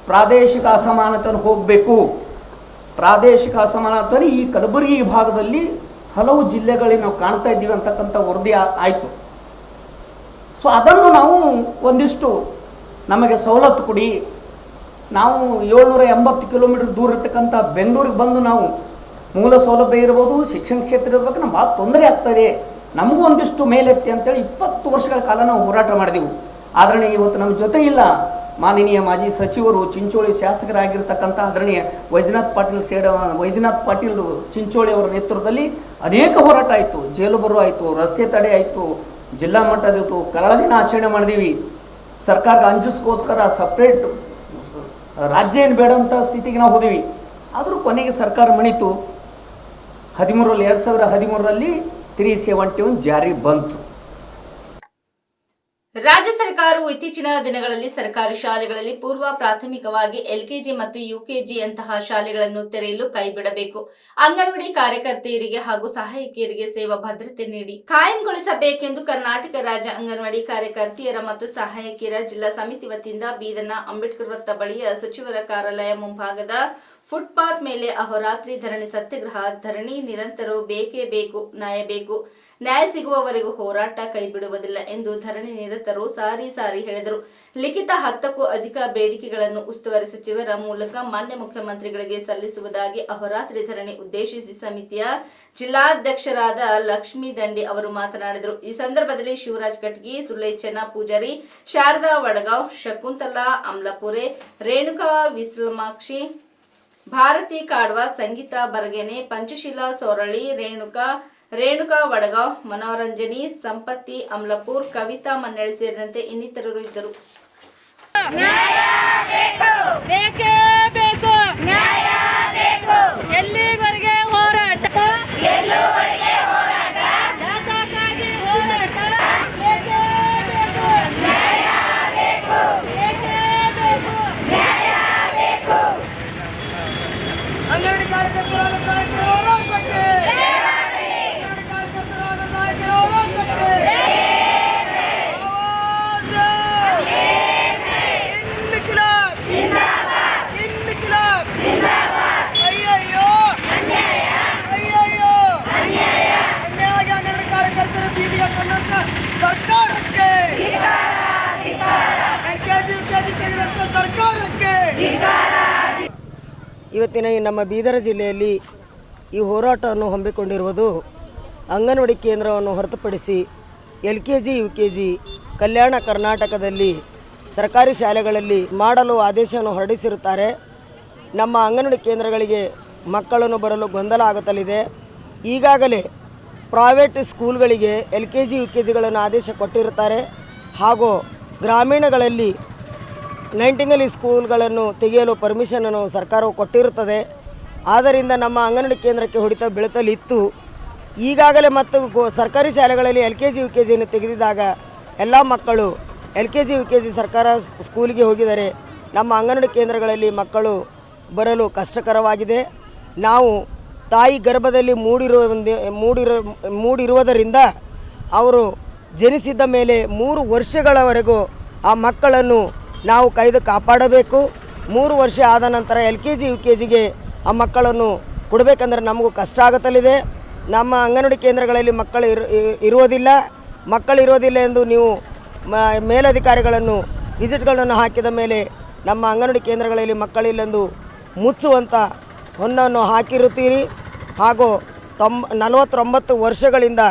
ಪ್ರಾದೇಶಿಕ ಅಸಮಾನತೆಯನ್ನು ಹೋಗಬೇಕು. ಪ್ರಾದೇಶಿಕ ಅಸಮಾನತೆ ಈ ಕಲಬುರಗಿ ಭಾಗದಲ್ಲಿ ಹಲವು ಜಿಲ್ಲೆಗಳಿಗೆ ನಾವು ಕಾಣ್ತಾ ಇದ್ದೀವಿ ಅಂತಕ್ಕಂಥ ವರದಿ ಆಯಿತು. ಸೊ ಅದನ್ನು ನಾವು ಒಂದಿಷ್ಟು ನಮಗೆ ಸವಲತ್ತು ಕೊಡಿ. ನಾವು ಏಳ್ನೂರ ಎಂಬತ್ತು ಕಿಲೋಮೀಟರ್ ದೂರ ಇರ್ತಕ್ಕಂಥ ಬೆಂಗಳೂರಿಗೆ ಬಂದು ನಾವು ಮೂಲ ಸೌಲಭ್ಯ ಇರ್ಬೋದು, ಶಿಕ್ಷಣ ಕ್ಷೇತ್ರ ಇರ್ಬೇಕು ನಮ್ಗೆ ಭಾಳ ತೊಂದರೆ ಆಗ್ತದೆ ನಮಗೂ ಒಂದಿಷ್ಟು ಮೇಲೆತ್ತಿ ಅಂತೇಳಿ ಇಪ್ಪತ್ತು ವರ್ಷಗಳ ಕಾಲ ನಾವು ಹೋರಾಟ ಮಾಡಿದೆವು. ಆದರಣೆ ಇವತ್ತು ನಮ್ಮ ಜೊತೆ ಇಲ್ಲ ಮಾನನೀಯ ಮಾಜಿ ಸಚಿವರು, ಚಿಂಚೋಳಿ ಶಾಸಕರಾಗಿರ್ತಕ್ಕಂಥ ಆದರಣೀಯ ವೈಜನಾಥ್ ಪಾಟೀಲ್ ಸೇಡ, ವೈಜನಾಥ್ ಪಾಟೀಲ್ ಚಿಂಚೋಳಿ ಅವರ ನೇತೃತ್ವದಲ್ಲಿ ಅನೇಕ ಹೋರಾಟ ಆಯಿತು. ಜೇಲು ಬರೋ ಆಯಿತು, ರಸ್ತೆ ತಡೆ ಆಯಿತು, ಜಿಲ್ಲಾ ಮಟ್ಟದಿತ್ತು ಕರಾಳ ದಿನ ಆಚರಣೆ ಮಾಡಿದೀವಿ. ಸರ್ಕಾರಕ್ಕೆ ಅಂಜಿಸ್ಕೋಸ್ಕರ ಸಪ್ರೇಟ್ ರಾಜ್ಯ ಏನು ಬೇಡ ಅಂತ ಸ್ಥಿತಿಗೆ ನಾವು ಹೋದಿವಿ. ಆದರೂ ಕೊನೆಗೆ ಸರ್ಕಾರ ಮಣಿತು. ಹದಿಮೂರರಲ್ಲಿ ಎರಡು ಸಾವಿರ ಹದಿಮೂರರಲ್ಲಿ ತ್ರೀ ಸೆವೆಂಟಿ ಒನ್ ಜಾರಿ ಬಂತು. ರಾಜ್ಯ ಸರ್ಕಾರವು ಇತ್ತೀಚಿನ ದಿನಗಳಲ್ಲಿ ಸರ್ಕಾರಿ ಶಾಲೆಗಳಲ್ಲಿ ಪೂರ್ವ ಪ್ರಾಥಮಿಕವಾಗಿ ಎಲ್ಕೆಜಿ ಮತ್ತು ಯುಕೆಜಿ ಅಂತಹ ಶಾಲೆಗಳನ್ನು ತೆರೆಯಲು ಕೈಬಿಡಬೇಕು. ಅಂಗನವಾಡಿ ಕಾರ್ಯಕರ್ತೆಯರಿಗೆ ಹಾಗೂ ಸಹಾಯಕಿಯರಿಗೆ ಸೇವಾ ಭದ್ರತೆ ನೀಡಿ ಕಾಯಂಗೊಳಿಸಬೇಕೆಂದು ಕರ್ನಾಟಕ ರಾಜ್ಯ ಅಂಗನವಾಡಿ ಕಾರ್ಯಕರ್ತೆಯರ ಮತ್ತು ಸಹಾಯಕಿಯರ ಜಿಲ್ಲಾ ಸಮಿತಿ ವತಿಯಿಂದ ಬೀದರ್ನ ಅಂಬೇಡ್ಕರ್ ವೃತ್ತ ಬಳಿಯ ಸಚಿವರ ಕಾರ್ಯಾಲಯ ಮುಂಭಾಗದ ಫುಟ್ಪಾತ್ ಮೇಲೆ ಅಹೋರಾತ್ರಿ ಧರಣಿ, ಸತ್ಯಾಗ್ರಹ, ಧರಣಿ, ನಿರಂತರ ಬೇಕೇ ಬೇಕು ನ್ಯಾಯ ಬೇಕು ನ್ಯಾಯ ಸಿಗುವವರೆಗೂ ಹೋರಾಟ ಕೈಬಿಡುವುದಿಲ್ಲ ಎಂದು ಧರಣಿ ನಿರತರು ಸಾರಿ ಸಾರಿ ಹೇಳಿದರು. ಲಿಖಿತ ಹತ್ತಕ್ಕೂ ಅಧಿಕ ಬೇಡಿಕೆಗಳನ್ನು ಉಸ್ತುವಾರಿ ಸಚಿವರ ಮೂಲಕ ಮಾನ್ಯ ಮುಖ್ಯಮಂತ್ರಿಗಳಿಗೆ ಸಲ್ಲಿಸುವುದಾಗಿ ಅಹೋರಾತ್ರಿ ಧರಣಿ ಉದ್ದೇಶಿಸಿ ಸಮಿತಿಯ ಜಿಲ್ಲಾಧ್ಯಕ್ಷರಾದ ಲಕ್ಷ್ಮೀ ದಂಡಿ ಅವರು ಮಾತನಾಡಿದರು. ಈ ಸಂದರ್ಭದಲ್ಲಿ ಶಿವರಾಜ್ ಕಟ್ಗಿ, ಸುಲೇಚನ ಪೂಜಾರಿ, ಶಾರದಾ ವಡಗಾಂವ್, ಶಕುಂತಲಾ, ಅಮ್ಲಪುರೆ, ರೇಣುಕಾ ವಿಸ್ಲಮಾಕ್ಷಿ ಭಾರತಿ ಕಾಡ್ವಾ, ಸಂಗೀತ ಬರ್ಗೆನೆ, ಪಂಚಶೀಲಾ ಸೋರಳಿ, ರೇಣುಕಾ ರೇಣುಕಾ ವಡಗಾವ್ ಮನೋರಂಜನಿ ಸಂಪತ್ತಿ ಅಮ್ಲಪುರ್ ಕವಿತಾ ಮನ್ನಳ್ಳಿ ಸೇರಿದಂತೆ ಇನ್ನಿತರರು ಇದ್ದರು. ಹೋರಾಟ ಹೋರಾಟ ಯಾತಕ್ಕಾಗಿ ಹೋರಾಟ ಬೇಕೇ ಬೇಕು ನ್ಯಾಯ ಬೇಕು ಬೇಕೇ ಬೇಕು ನ್ಯಾಯ ಬೇಕು ಅಂಗಡಿ ಕಾರ್ಯಕರ್ತರಾದ ನಾಯಕರ ಹೋರಾಟಕ್ಕೆ ಅಂಗಡಿ ಕಾರ್ಯಕರ್ತರಾದ ನಾಯಕರ ಹೋರಾಟಕ್ಕೆ ಆವಾಜ್ ಇನ್ಕಿಲಾಬ್ ಇನ್ಕಿಲಾಬ್ ಅಯ್ಯಯ್ಯೋ ಅಯ್ಯಯ್ಯೋ ಅನ್ಯಾಯವಾಗಿ ಅಂಗಡಿ ಕಾರ್ಯಕರ್ತರ ಬೀದಿಗೆ ತಂದಂತ ಸರ್ಕಾರಕ್ಕೆ ಎಲ್ಕೆಜಿ ಯುಕೆಜಿ ತೆಗೆದಂತ ಸರ್ಕಾರಕ್ಕೆ ಇವತ್ತಿನ ಈ ನಮ್ಮ ಬೀದರ ಜಿಲ್ಲೆಯಲ್ಲಿ ಈ ಹೋರಾಟವನ್ನು ಹಮ್ಮಿಕೊಂಡಿರುವುದು ಅಂಗನವಾಡಿ ಕೇಂದ್ರವನ್ನು ಹೊರತುಪಡಿಸಿ L K G, U K G, Kalyana ಕರ್ನಾಟಕದಲ್ಲಿ ಸರ್ಕಾರಿ ಶಾಲೆಗಳಲ್ಲಿ ಮಾಡಲು ಆದೇಶವನ್ನು ಹೊರಡಿಸಿರುತ್ತಾರೆ. ನಮ್ಮ ಅಂಗನವಾಡಿ ಕೇಂದ್ರಗಳಿಗೆ ಮಕ್ಕಳನ್ನು ಬರಲು ಗೊಂದಲ ಆಗುತ್ತಲಿದೆ ಈಗಾಗಲೇ private ಸ್ಕೂಲ್ಗಳಿಗೆ L K G, U K ಜಿಗಳನ್ನು ಆದೇಶ ಕೊಟ್ಟಿರುತ್ತಾರೆ. ಹಾಗೂ ಗ್ರಾಮೀಣಗಳಲ್ಲಿ ನೈಂಟಿಂಗಲಿ ಸ್ಕೂಲ್ಗಳನ್ನು ತೆಗೆಯಲು ಪರ್ಮಿಷನನ್ನು ಸರ್ಕಾರವು ಕೊಟ್ಟಿರುತ್ತದೆ. ಆದ್ದರಿಂದ ನಮ್ಮ ಅಂಗನವಾಡಿ ಕೇಂದ್ರಕ್ಕೆ ಹೊಡಿತ ಬೀಳುತ್ತಲಿತ್ತು. ಈಗಾಗಲೇ ಮತ್ತು ಸರ್ಕಾರಿ ಶಾಲೆಗಳಲ್ಲಿ L K G U K ಜಿಯನ್ನು ತೆಗೆದಿದ್ದಾಗ ಎಲ್ಲ ಮಕ್ಕಳು L K G U K G ಸರ್ಕಾರ ಸ್ಕೂಲಿಗೆ ಹೋಗಿದರೆ ನಮ್ಮ ಅಂಗನವಾಡಿ ಕೇಂದ್ರಗಳಲ್ಲಿ ಮಕ್ಕಳು ಬರಲು ಕಷ್ಟಕರವಾಗಿದೆ. ನಾವು ತಾಯಿ ಗರ್ಭದಲ್ಲಿ ಮೂಡಿರೋ ಮೂಡಿರೋ ಮೂಡಿರುವುದರಿಂದ ಅವರು ಜನಿಸಿದ ಮೇಲೆ ಮೂರು ವರ್ಷಗಳವರೆಗೂ ಆ ಮಕ್ಕಳನ್ನು ನಾವು ಕೈದು ಕಾಪಾಡಬೇಕು. ಮೂರು ವರ್ಷ ಆದ ನಂತರ L K G, U K ಜಿಗೆ ಆ ಮಕ್ಕಳನ್ನು ಕೊಡಬೇಕಂದ್ರೆ ನಮಗೂ ಕಷ್ಟ ಆಗುತ್ತಲಿದೆ ನಮ್ಮ ಅಂಗನವಾಡಿ ಕೇಂದ್ರಗಳಲ್ಲಿ ಮಕ್ಕಳು ಇರು ಇರುವುದಿಲ್ಲ. ಮಕ್ಕಳು ಇರೋದಿಲ್ಲ ಎಂದು ನೀವು ಮೇಲಧಿಕಾರಿಗಳನ್ನು, ವಿಸಿಟ್ಗಳನ್ನು ಹಾಕಿದ ಮೇಲೆ ನಮ್ಮ ಅಂಗನವಾಡಿ ಕೇಂದ್ರಗಳಲ್ಲಿ ಮಕ್ಕಳಿಲ್ಲೆಂದು ಮುಚ್ಚುವಂಥ ಹೊನ್ನನ್ನು ಹಾಕಿರುತ್ತೀರಿ. ಹಾಗೂ ತೊಂಬ ನಲವತ್ತೊಂಬತ್ತು ವರ್ಷಗಳಿಂದ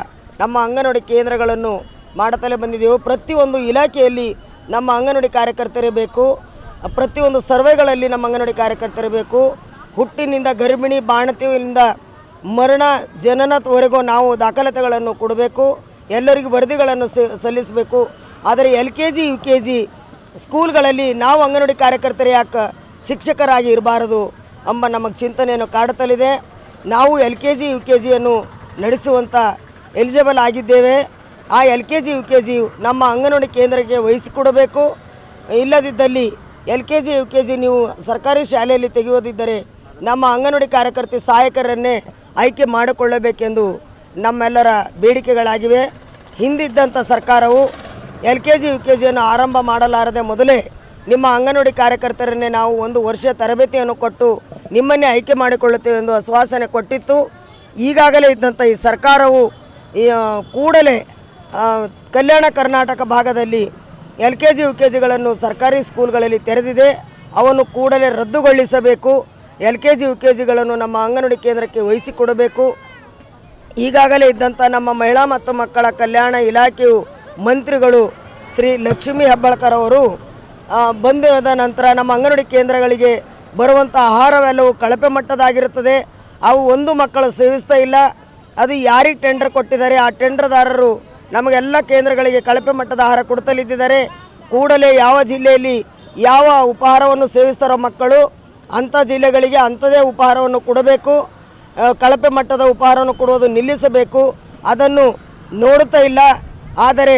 ನಮ್ಮ ಅಂಗನವಾಡಿ ಕೇಂದ್ರಗಳನ್ನು ಮಾಡುತ್ತಲೇ ಬಂದಿದ್ದೆವು ಪ್ರತಿಯೊಂದು ಇಲಾಖೆಯಲ್ಲಿ ನಮ್ಮ ಅಂಗನವಾಡಿ ಕಾರ್ಯಕರ್ತರಿರಬೇಕು ಪ್ರತಿಯೊಂದು ಸರ್ವೆಗಳಲ್ಲಿ ನಮ್ಮ ಅಂಗನವಾಡಿ ಕಾರ್ಯಕರ್ತರಿರಬೇಕು ಹುಟ್ಟಿನಿಂದ ಗರ್ಭಿಣಿ, ಬಾಣತಿಯಿಂದ ಮರಣ, ಜನನದವರೆಗೂ ನಾವು ದಾಖಲಾತಿಗಳನ್ನು ಕೊಡಬೇಕು. ಎಲ್ಲರಿಗೂ ವರದಿಗಳನ್ನು ಸಲ್ಲಿಸಬೇಕು. ಆದರೆ L K G, U K G ಸ್ಕೂಲ್ಗಳಲ್ಲಿ ನಾವು ಅಂಗನವಾಡಿ ಕಾರ್ಯಕರ್ತರು ಯಾಕೆ ಶಿಕ್ಷಕರಾಗಿ ಇರಬಾರದು ಎಂಬ ನಮಗೆ ಚಿಂತನೆಯನ್ನು ಕಾಡುತ್ತಲಿದೆ. ನಾವು L K G, U K ಜಿಯನ್ನು ನಡೆಸುವಂಥ ಎಲಿಜಿಬಲ್ ಆಗಿದ್ದೇವೆ. ಆ L K G, U K G ನಮ್ಮ ಅಂಗನವಾಡಿ ಕೇಂದ್ರಕ್ಕೆ ವಹಿಸಿಕೊಡಬೇಕು. ಇಲ್ಲದಿದ್ದಲ್ಲಿ L K G, U K G ನೀವು ಸರ್ಕಾರಿ ಶಾಲೆಯಲ್ಲಿ ತೆಗೆಯೋದಿದ್ದರೆ ನಮ್ಮ ಅಂಗನವಾಡಿ ಕಾರ್ಯಕರ್ತೆ ಸಹಾಯಕರನ್ನೇ ಆಯ್ಕೆ ಮಾಡಿಕೊಳ್ಳಬೇಕೆಂದು ನಮ್ಮೆಲ್ಲರ ಬೇಡಿಕೆಗಳಾಗಿವೆ. ಹಿಂದಿದ್ದಂಥ ಸರ್ಕಾರವು L K G, U K ಜಿಯನ್ನು ಆರಂಭ ಮಾಡಲಾರದೆ ಮೊದಲೇ ನಿಮ್ಮ ಅಂಗನವಾಡಿ ಕಾರ್ಯಕರ್ತರನ್ನೇ ನಾವು ಒಂದು ವರ್ಷ ತರಬೇತಿಯನ್ನು ಕೊಟ್ಟು ನಿಮ್ಮನ್ನೇ ಆಯ್ಕೆ ಮಾಡಿಕೊಳ್ಳುತ್ತೇವೆ ಎಂದು ಆಶ್ವಾಸನೆ ಕೊಟ್ಟಿತ್ತು. ಈಗಾಗಲೇ ಇದ್ದಂಥ ಈ ಸರ್ಕಾರವು ಕೂಡಲೇ ಕಲ್ಯಾಣ ಕರ್ನಾಟಕ ಭಾಗದಲ್ಲಿ L K G U K ಜಿಗಳನ್ನು ಸರ್ಕಾರಿ ಸ್ಕೂಲ್ಗಳಲ್ಲಿ ತೆರೆದಿದೆ. ಅವನ್ನು ಕೂಡಲೇ ರದ್ದುಗೊಳಿಸಬೇಕು. L K G U K ಜಿಗಳನ್ನು ನಮ್ಮ ಅಂಗನವಾಡಿ ಕೇಂದ್ರಕ್ಕೆ ವಹಿಸಿಕೊಡಬೇಕು. ಈಗಾಗಲೇ ಇದ್ದಂಥ ನಮ್ಮ ಮಹಿಳಾ ಮತ್ತು ಮಕ್ಕಳ ಕಲ್ಯಾಣ ಇಲಾಖೆಯು ಮಂತ್ರಿಗಳು ಶ್ರೀ ಲಕ್ಷ್ಮೀ ಹೆಬ್ಬಾಳ್ಕರ್ ಅವರು ಬಂದಾದ ಬಂದ ನಂತರ ನಮ್ಮ ಅಂಗನವಾಡಿ ಕೇಂದ್ರಗಳಿಗೆ ಬರುವಂಥ ಆಹಾರವೆಲ್ಲವೂ ಕಳಪೆ ಮಟ್ಟದಾಗಿರುತ್ತದೆ. ಅವು ಒಂದು ಮಕ್ಕಳು ಸೇವಿಸ್ತಾ ಇಲ್ಲ. ಅದು ಯಾರಿಗೆ ಟೆಂಡರ್ ಕೊಟ್ಟಿದ್ದಾರೆ? ಆ ಟೆಂಡರ್ದಾರರು ನಮಗೆಲ್ಲ ಕೇಂದ್ರಗಳಿಗೆ ಕಳಪೆ ಮಟ್ಟದ ಆಹಾರ ಕೊಡ್ತಲಿದ್ದಾರೆ ಕೂಡಲೇ ಯಾವ ಜಿಲ್ಲೆಯಲ್ಲಿ ಯಾವ ಉಪಹಾರವನ್ನು ಸೇವಿಸ್ತಾರೋ ಮಕ್ಕಳು ಅಂಥ ಜಿಲ್ಲೆಗಳಿಗೆ ಅಂಥದೇ ಉಪಹಾರವನ್ನು ಕೊಡಬೇಕು. ಕಳಪೆ ಮಟ್ಟದ ಉಪಹಾರವನ್ನು ಕೊಡುವುದು ನಿಲ್ಲಿಸಬೇಕು. ಅದನ್ನು ನೋಡುತ್ತಾ ಇಲ್ಲ. ಆದರೆ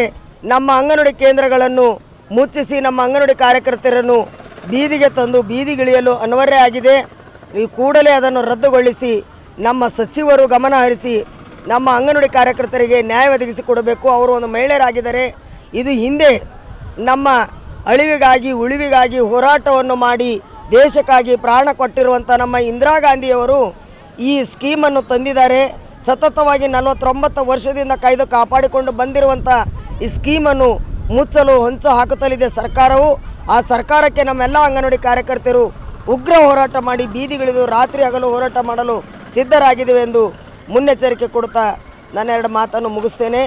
ನಮ್ಮ ಅಂಗನವಾಡಿ ಕೇಂದ್ರಗಳನ್ನು ಮುಚ್ಚಿಸಿ ನಮ್ಮ ಅಂಗನವಾಡಿ ಕಾರ್ಯಕರ್ತರನ್ನು ಬೀದಿಗೆ ತಂದು ಬೀದಿಗಿಳಿಯಲು ಅನಿವಾರ್ಯ ಆಗಿದೆ. ಈ ಕೂಡಲೇ ಅದನ್ನು ರದ್ದುಗೊಳಿಸಿ ನಮ್ಮ ಸಚಿವರು ಗಮನ ಹರಿಸಿ ನಮ್ಮ ಅಂಗನವಾಡಿ ಕಾರ್ಯಕರ್ತರಿಗೆ ನ್ಯಾಯ ಒದಗಿಸಿಕೊಡಬೇಕು. ಅವರು ಒಂದು ಮಹಿಳೆಯರಾಗಿದ್ದಾರೆ. ಇದು ಹಿಂದೆ ನಮ್ಮ ಅಳಿವಿಗಾಗಿ, ಉಳಿವಿಗಾಗಿ ಹೋರಾಟವನ್ನು ಮಾಡಿ ದೇಶಕ್ಕಾಗಿ ಪ್ರಾಣ ಕೊಟ್ಟಿರುವಂಥ ನಮ್ಮ ಇಂದಿರಾ ಗಾಂಧಿಯವರು ಈ ಸ್ಕೀಮನ್ನು ತಂದಿದ್ದಾರೆ. ಸತತವಾಗಿ ನಲವತ್ತೊಂಬತ್ತು ವರ್ಷದಿಂದ ಕಾಯ್ದು ಕಾಪಾಡಿಕೊಂಡು ಬಂದಿರುವಂಥ ಈ ಸ್ಕೀಮನ್ನು ಮುಚ್ಚಲು ಹೊಂಚು ಹಾಕುತ್ತಲಿದೆ ಸರ್ಕಾರವು. ಆ ಸರ್ಕಾರಕ್ಕೆ ನಮ್ಮೆಲ್ಲ ಅಂಗನವಾಡಿ ಕಾರ್ಯಕರ್ತರು ಉಗ್ರ ಹೋರಾಟ ಮಾಡಿ ಬೀದಿಗಿಳಿದು ರಾತ್ರಿ ಹಗಲು ಹೋರಾಟ ಮಾಡಲು ಸಿದ್ಧರಾಗಿದ್ದೇವೆ ಎಂದು ಮುನ್ನೆಚ್ಚರಿಕೆ ಕೊಡ್ತಾ ನನ್ನ ಎರಡು ಮಾತನ್ನು ಮುಗಿಸ್ತೇನೆ.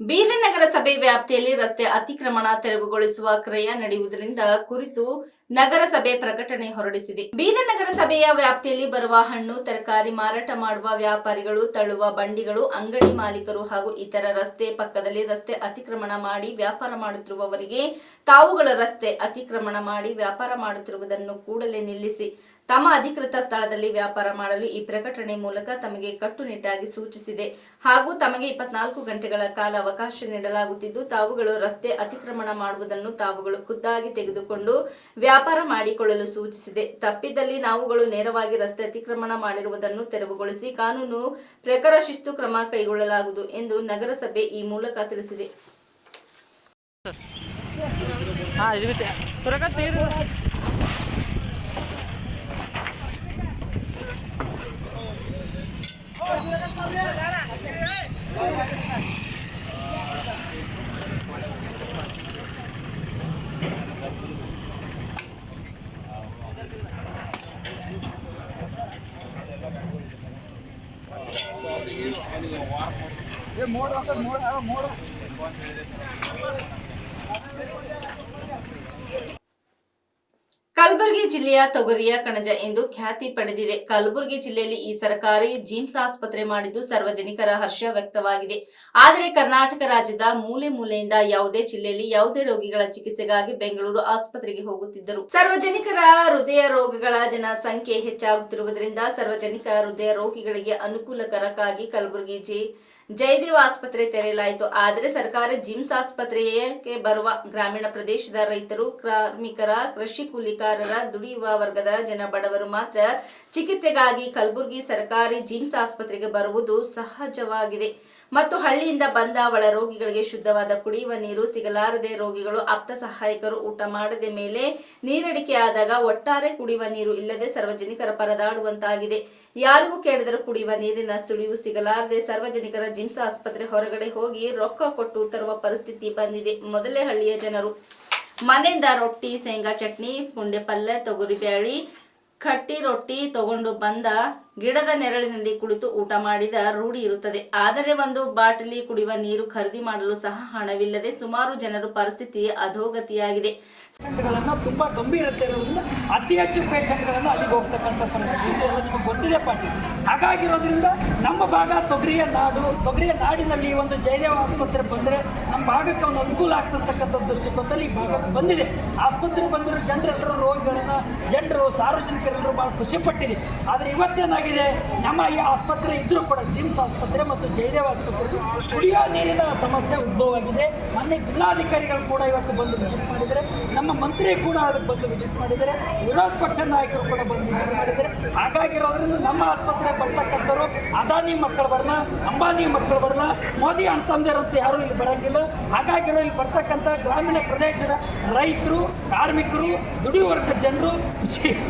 ಬೀದರ್ ನಗರಸಭೆ ವ್ಯಾಪ್ತಿಯಲ್ಲಿ ರಸ್ತೆ ಅತಿಕ್ರಮಣ ತೆರವುಗೊಳಿಸುವ ಕ್ರಯ ನಡೆಯುವುದರಿಂದ ಕುರಿತು ನಗರಸಭೆ ಪ್ರಕಟಣೆ ಹೊರಡಿಸಿದೆ. ಬೀದರ್ ನಗರಸಭೆಯ ವ್ಯಾಪ್ತಿಯಲ್ಲಿ ಬರುವ ಹಣ್ಣು, ತರಕಾರಿ ಮಾರಾಟ ಮಾಡುವ ವ್ಯಾಪಾರಿಗಳು ತಳ್ಳುವ ಬಂಡಿಗಳು, ಅಂಗಡಿ ಮಾಲೀಕರು ಹಾಗೂ ಇತರ ರಸ್ತೆ ಪಕ್ಕದಲ್ಲಿ ರಸ್ತೆ ಅತಿಕ್ರಮಣ ಮಾಡಿ ವ್ಯಾಪಾರ ಮಾಡುತ್ತಿರುವವರಿಗೆ ತಾವುಗಳ ರಸ್ತೆ ಅತಿಕ್ರಮಣ ಮಾಡಿ ವ್ಯಾಪಾರ ಮಾಡುತ್ತಿರುವುದನ್ನು ಕೂಡಲೇ ನಿಲ್ಲಿಸಿ ತಮ್ಮ ಅಧಿಕೃತ ಸ್ಥಳದಲ್ಲಿ ವ್ಯಾಪಾರ ಮಾಡಲು ಈ ಪ್ರಕಟಣೆ ಮೂಲಕ ತಮಗೆ ಕಟ್ಟುನಿಟ್ಟಾಗಿ ಸೂಚಿಸಿದೆ. ಹಾಗೂ ತಮಗೆ ಇಪ್ಪತ್ನಾಲ್ಕು ಗಂಟೆಗಳ ಕಾಲ ಅವಕಾಶ ನೀಡಲಾಗುತ್ತಿದ್ದು, ತಾವುಗಳು ರಸ್ತೆ ಅತಿಕ್ರಮಣ ಮಾಡುವುದನ್ನು ತಾವುಗಳು ಖುದ್ದಾಗಿ ತೆಗೆದುಕೊಂಡು ವ್ಯಾಪಾರ ಮಾಡಿಕೊಳ್ಳಲು ಸೂಚಿಸಿದೆ. ತಪ್ಪಿದಲ್ಲಿ ನಾವುಗಳು ನೇರವಾಗಿ ರಸ್ತೆ ಅತಿಕ್ರಮಣ ಮಾಡಿರುವುದನ್ನು ತೆರವುಗೊಳಿಸಿ ಕಾನೂನು ಪ್ರಕಾರ ಶಿಸ್ತು ಕ್ರಮ ಕೈಗೊಳ್ಳಲಾಗುವುದು ಎಂದು ನಗರಸಭೆ ಈ ಮೂಲಕ ತಿಳಿಸಿದೆ. ಕಲಬುರಗಿ ಜಿಲ್ಲೆಯ ತೊಗರಿಯ ಕಣಜ ಎಂದು ಖ್ಯಾತಿ ಪಡೆದಿದೆ. ಕಲಬುರಗಿ ಜಿಲ್ಲೆಯಲ್ಲಿ ಈ ಸರ್ಕಾರಿ ಜಿಮ್ಸ್ ಆಸ್ಪತ್ರೆ ಮಾಡಿದ್ದು ಸಾರ್ವಜನಿಕರ ಹರ್ಷ ವ್ಯಕ್ತವಾಗಿದೆ. ಆದರೆ ಕರ್ನಾಟಕ ರಾಜ್ಯದ ಮೂಲೆ ಮೂಲೆಯಿಂದ ಯಾವುದೇ ಜಿಲ್ಲೆಯಲ್ಲಿ ಯಾವುದೇ ರೋಗಿಗಳ ಚಿಕಿತ್ಸೆಗಾಗಿ ಬೆಂಗಳೂರು ಆಸ್ಪತ್ರೆಗೆ ಹೋಗುತ್ತಿದ್ದರು. ಸಾರ್ವಜನಿಕರ ಹೃದಯ ರೋಗಗಳ ಜನಸಂಖ್ಯೆ ಹೆಚ್ಚಾಗುತ್ತಿರುವುದರಿಂದ ಸಾರ್ವಜನಿಕ ಹೃದಯ ರೋಗಿಗಳಿಗೆ ಅನುಕೂಲಕರಕ್ಕಾಗಿ ಕಲಬುರಗಿ ಜೆ ಜಯದೇವ ಆಸ್ಪತ್ರೆ ತೆರೆಯಲಾಯಿತು. ಆದರೆ ಸರ್ಕಾರಿ ಜಿಮ್ಸ್ ಆಸ್ಪತ್ರೆಗೆ ಬರುವ ಗ್ರಾಮೀಣ ಪ್ರದೇಶದ ರೈತರು, ಕಾರ್ಮಿಕರ, ಕೃಷಿ ಕೂಲಿಕಾರರ, ದುಡಿಯುವ ವರ್ಗದ ಜನ ಬಡವರು ಮಾತ್ರ ಚಿಕಿತ್ಸೆಗಾಗಿ ಕಲಬುರಗಿ ಸರ್ಕಾರಿ ಜಿಮ್ಸ್ ಆಸ್ಪತ್ರೆಗೆ ಬರುವುದು ಸಹಜವಾಗಿದೆ. ಮತ್ತು ಹಳ್ಳಿಯಿಂದ ಬಂದ ಒಳ ರೋಗಿಗಳಿಗೆ ಶುದ್ಧವಾದ ಕುಡಿಯುವ ನೀರು, ಸಿಗಲಾರದೆ ರೋಗಿಗಳು ಆಪ್ತ ಸಹಾಯಕರು ಊಟ ಮಾಡದೆ ಮೇಲೆ ನೀರಡಿಕೆ ಆದಾಗ ಒಟ್ಟಾರೆ ಕುಡಿಯುವ ನೀರು ಇಲ್ಲದೆ ಸಾರ್ವಜನಿಕರ ಪರದಾಡುವಂತಾಗಿದೆ. ಯಾರಿಗೂ ಕೇಳಿದರೂ ಕುಡಿಯುವ ನೀರಿನ ಸುಳಿವು ಸಿಗಲಾರದೆ ಸಾರ್ವಜನಿಕರ ಜಿಮ್ಸ್ ಆಸ್ಪತ್ರೆ ಹೊರಗಡೆ ಹೋಗಿ ರೊಕ್ಕ ಕೊಟ್ಟು ತರುವ ಪರಿಸ್ಥಿತಿ ಬಂದಿದೆ. ಮೊದಲೇ ಹಳ್ಳಿಯ ಜನರು, ಮನೆಯಿಂದ ರೊಟ್ಟಿ, ಶೇಂಗಾ ಚಟ್ನಿ ಪುಂಡೆ ಪಲ್ಯ ತೊಗರಿ ಬ್ಯಾಳಿ ಕಟ್ಟಿ ರೊಟ್ಟಿ ತಗೊಂಡು ಬಂದ ಗಿಡದ ನೆರಳಿನಲ್ಲಿ ಕುಳಿತು ಊಟ ಮಾಡಿದ ರೂಢಿ ಇರುತ್ತದೆ. ಆದರೆ ಒಂದು ಬಾಟಲಿ ಕುಡಿಯುವ ನೀರು ಖರೀದಿ ಮಾಡಲು ಸಹ ಹಣವಿಲ್ಲದೆ ಸುಮಾರು ಜನರು ಪರಿಸ್ಥಿತಿ ಅಧೋಗತಿಯಾಗಿದೆ. ತುಂಬಾ ಗಂಭೀರತೆ ಇರೋದ್ರಿಂದ ಅತಿ ಹೆಚ್ಚು ಪೇಷಂಟ್ಗಳನ್ನು ಅಲ್ಲಿಗೆ ಹೋಗ್ತಕ್ಕಂಥ ನಿಮಗೆ ಗೊತ್ತಿದೆ ಪಾಟಿ ಹಾಗಾಗಿರೋದ್ರಿಂದ ನಮ್ಮ ಭಾಗ ತೊಗರಿಯ ನಾಡು, ತೊಗರಿಯ ನಾಡಿನಲ್ಲಿ ಒಂದು ಜಯದೇವ ಆಸ್ಪತ್ರೆ ಬಂದರೆ ನಮ್ಮ ಭಾಗಕ್ಕೆ ಒಂದು ಅನುಕೂಲ ಆಗ್ತಕ್ಕಂಥ ದೃಷ್ಟಿಕೋನದಲ್ಲಿ ಈ ಭಾಗ ಬಂದಿದೆ. ಆಸ್ಪತ್ರೆ ಬಂದಿರೋ ಜನರೆಲ್ಲರೂ ರೋಗಿಗಳನ್ನು, ಜನರು ಸಾರ್ವಜನಿಕರೆಲ್ಲರೂ ಭಾಳ ಖುಷಿಪಟ್ಟಿದೆ ಆದರೆ ಇವತ್ತೇನಾಗಿದೆ ನಮ್ಮ ಈ ಆಸ್ಪತ್ರೆ ಇದ್ದರೂ ಕೂಡ ಜಿಮ್ಸ್ ಆಸ್ಪತ್ರೆ ಮತ್ತು ಜಯದೇವ ಆಸ್ಪತ್ರೆ ಕುಡಿಯೋ ನೀರಿನ ಸಮಸ್ಯೆ ಉದ್ಭವವಾಗಿದೆ. ಮೊನ್ನೆ ಜಿಲ್ಲಾಧಿಕಾರಿಗಳು ಕೂಡ ಇವತ್ತು ಬಂದು ವಿಸಿಟ್ ಮಾಡಿದರೆ ನಮ್ಮ ಮಂತ್ರಿ ಕೂಡ ಅದಕ್ಕೆ ಬಂದು ವಿಸಿಟ್ ಮಾಡಿದರೆ ವಿರೋಧ ಪಕ್ಷ ನಾಯಕರು ಕೂಡ ಬಂದು ವಿಸಿಟ್ ಮಾಡಿದರೆ ಹಾಗಾಗಿರೋದ್ರಿಂದ ನಮ್ಮ ಆಸ್ಪತ್ರೆ ಬರ್ತಕ್ಕಂಥವ್ರು ಅದಾನಿ ಮಕ್ಕಳು ಬರಲ್ಲ ಅಂಬಾನಿ ಮಕ್ಕಳು ಬರಲ್ಲ ಮೋದಿ ಅಂತಂದಿರಂತ ಯಾರೂ ಇಲ್ಲಿ ಬರೋಂಗಿಲ್ಲ. ಹಾಗಾಗಿರೋ ಇಲ್ಲಿ ಬರ್ತಕ್ಕಂಥ ಗ್ರಾಮೀಣ ಪ್ರದೇಶದ ರೈತರು, ಕಾರ್ಮಿಕರು, ದುಡಿಯುವರ್ಗ ಜನರು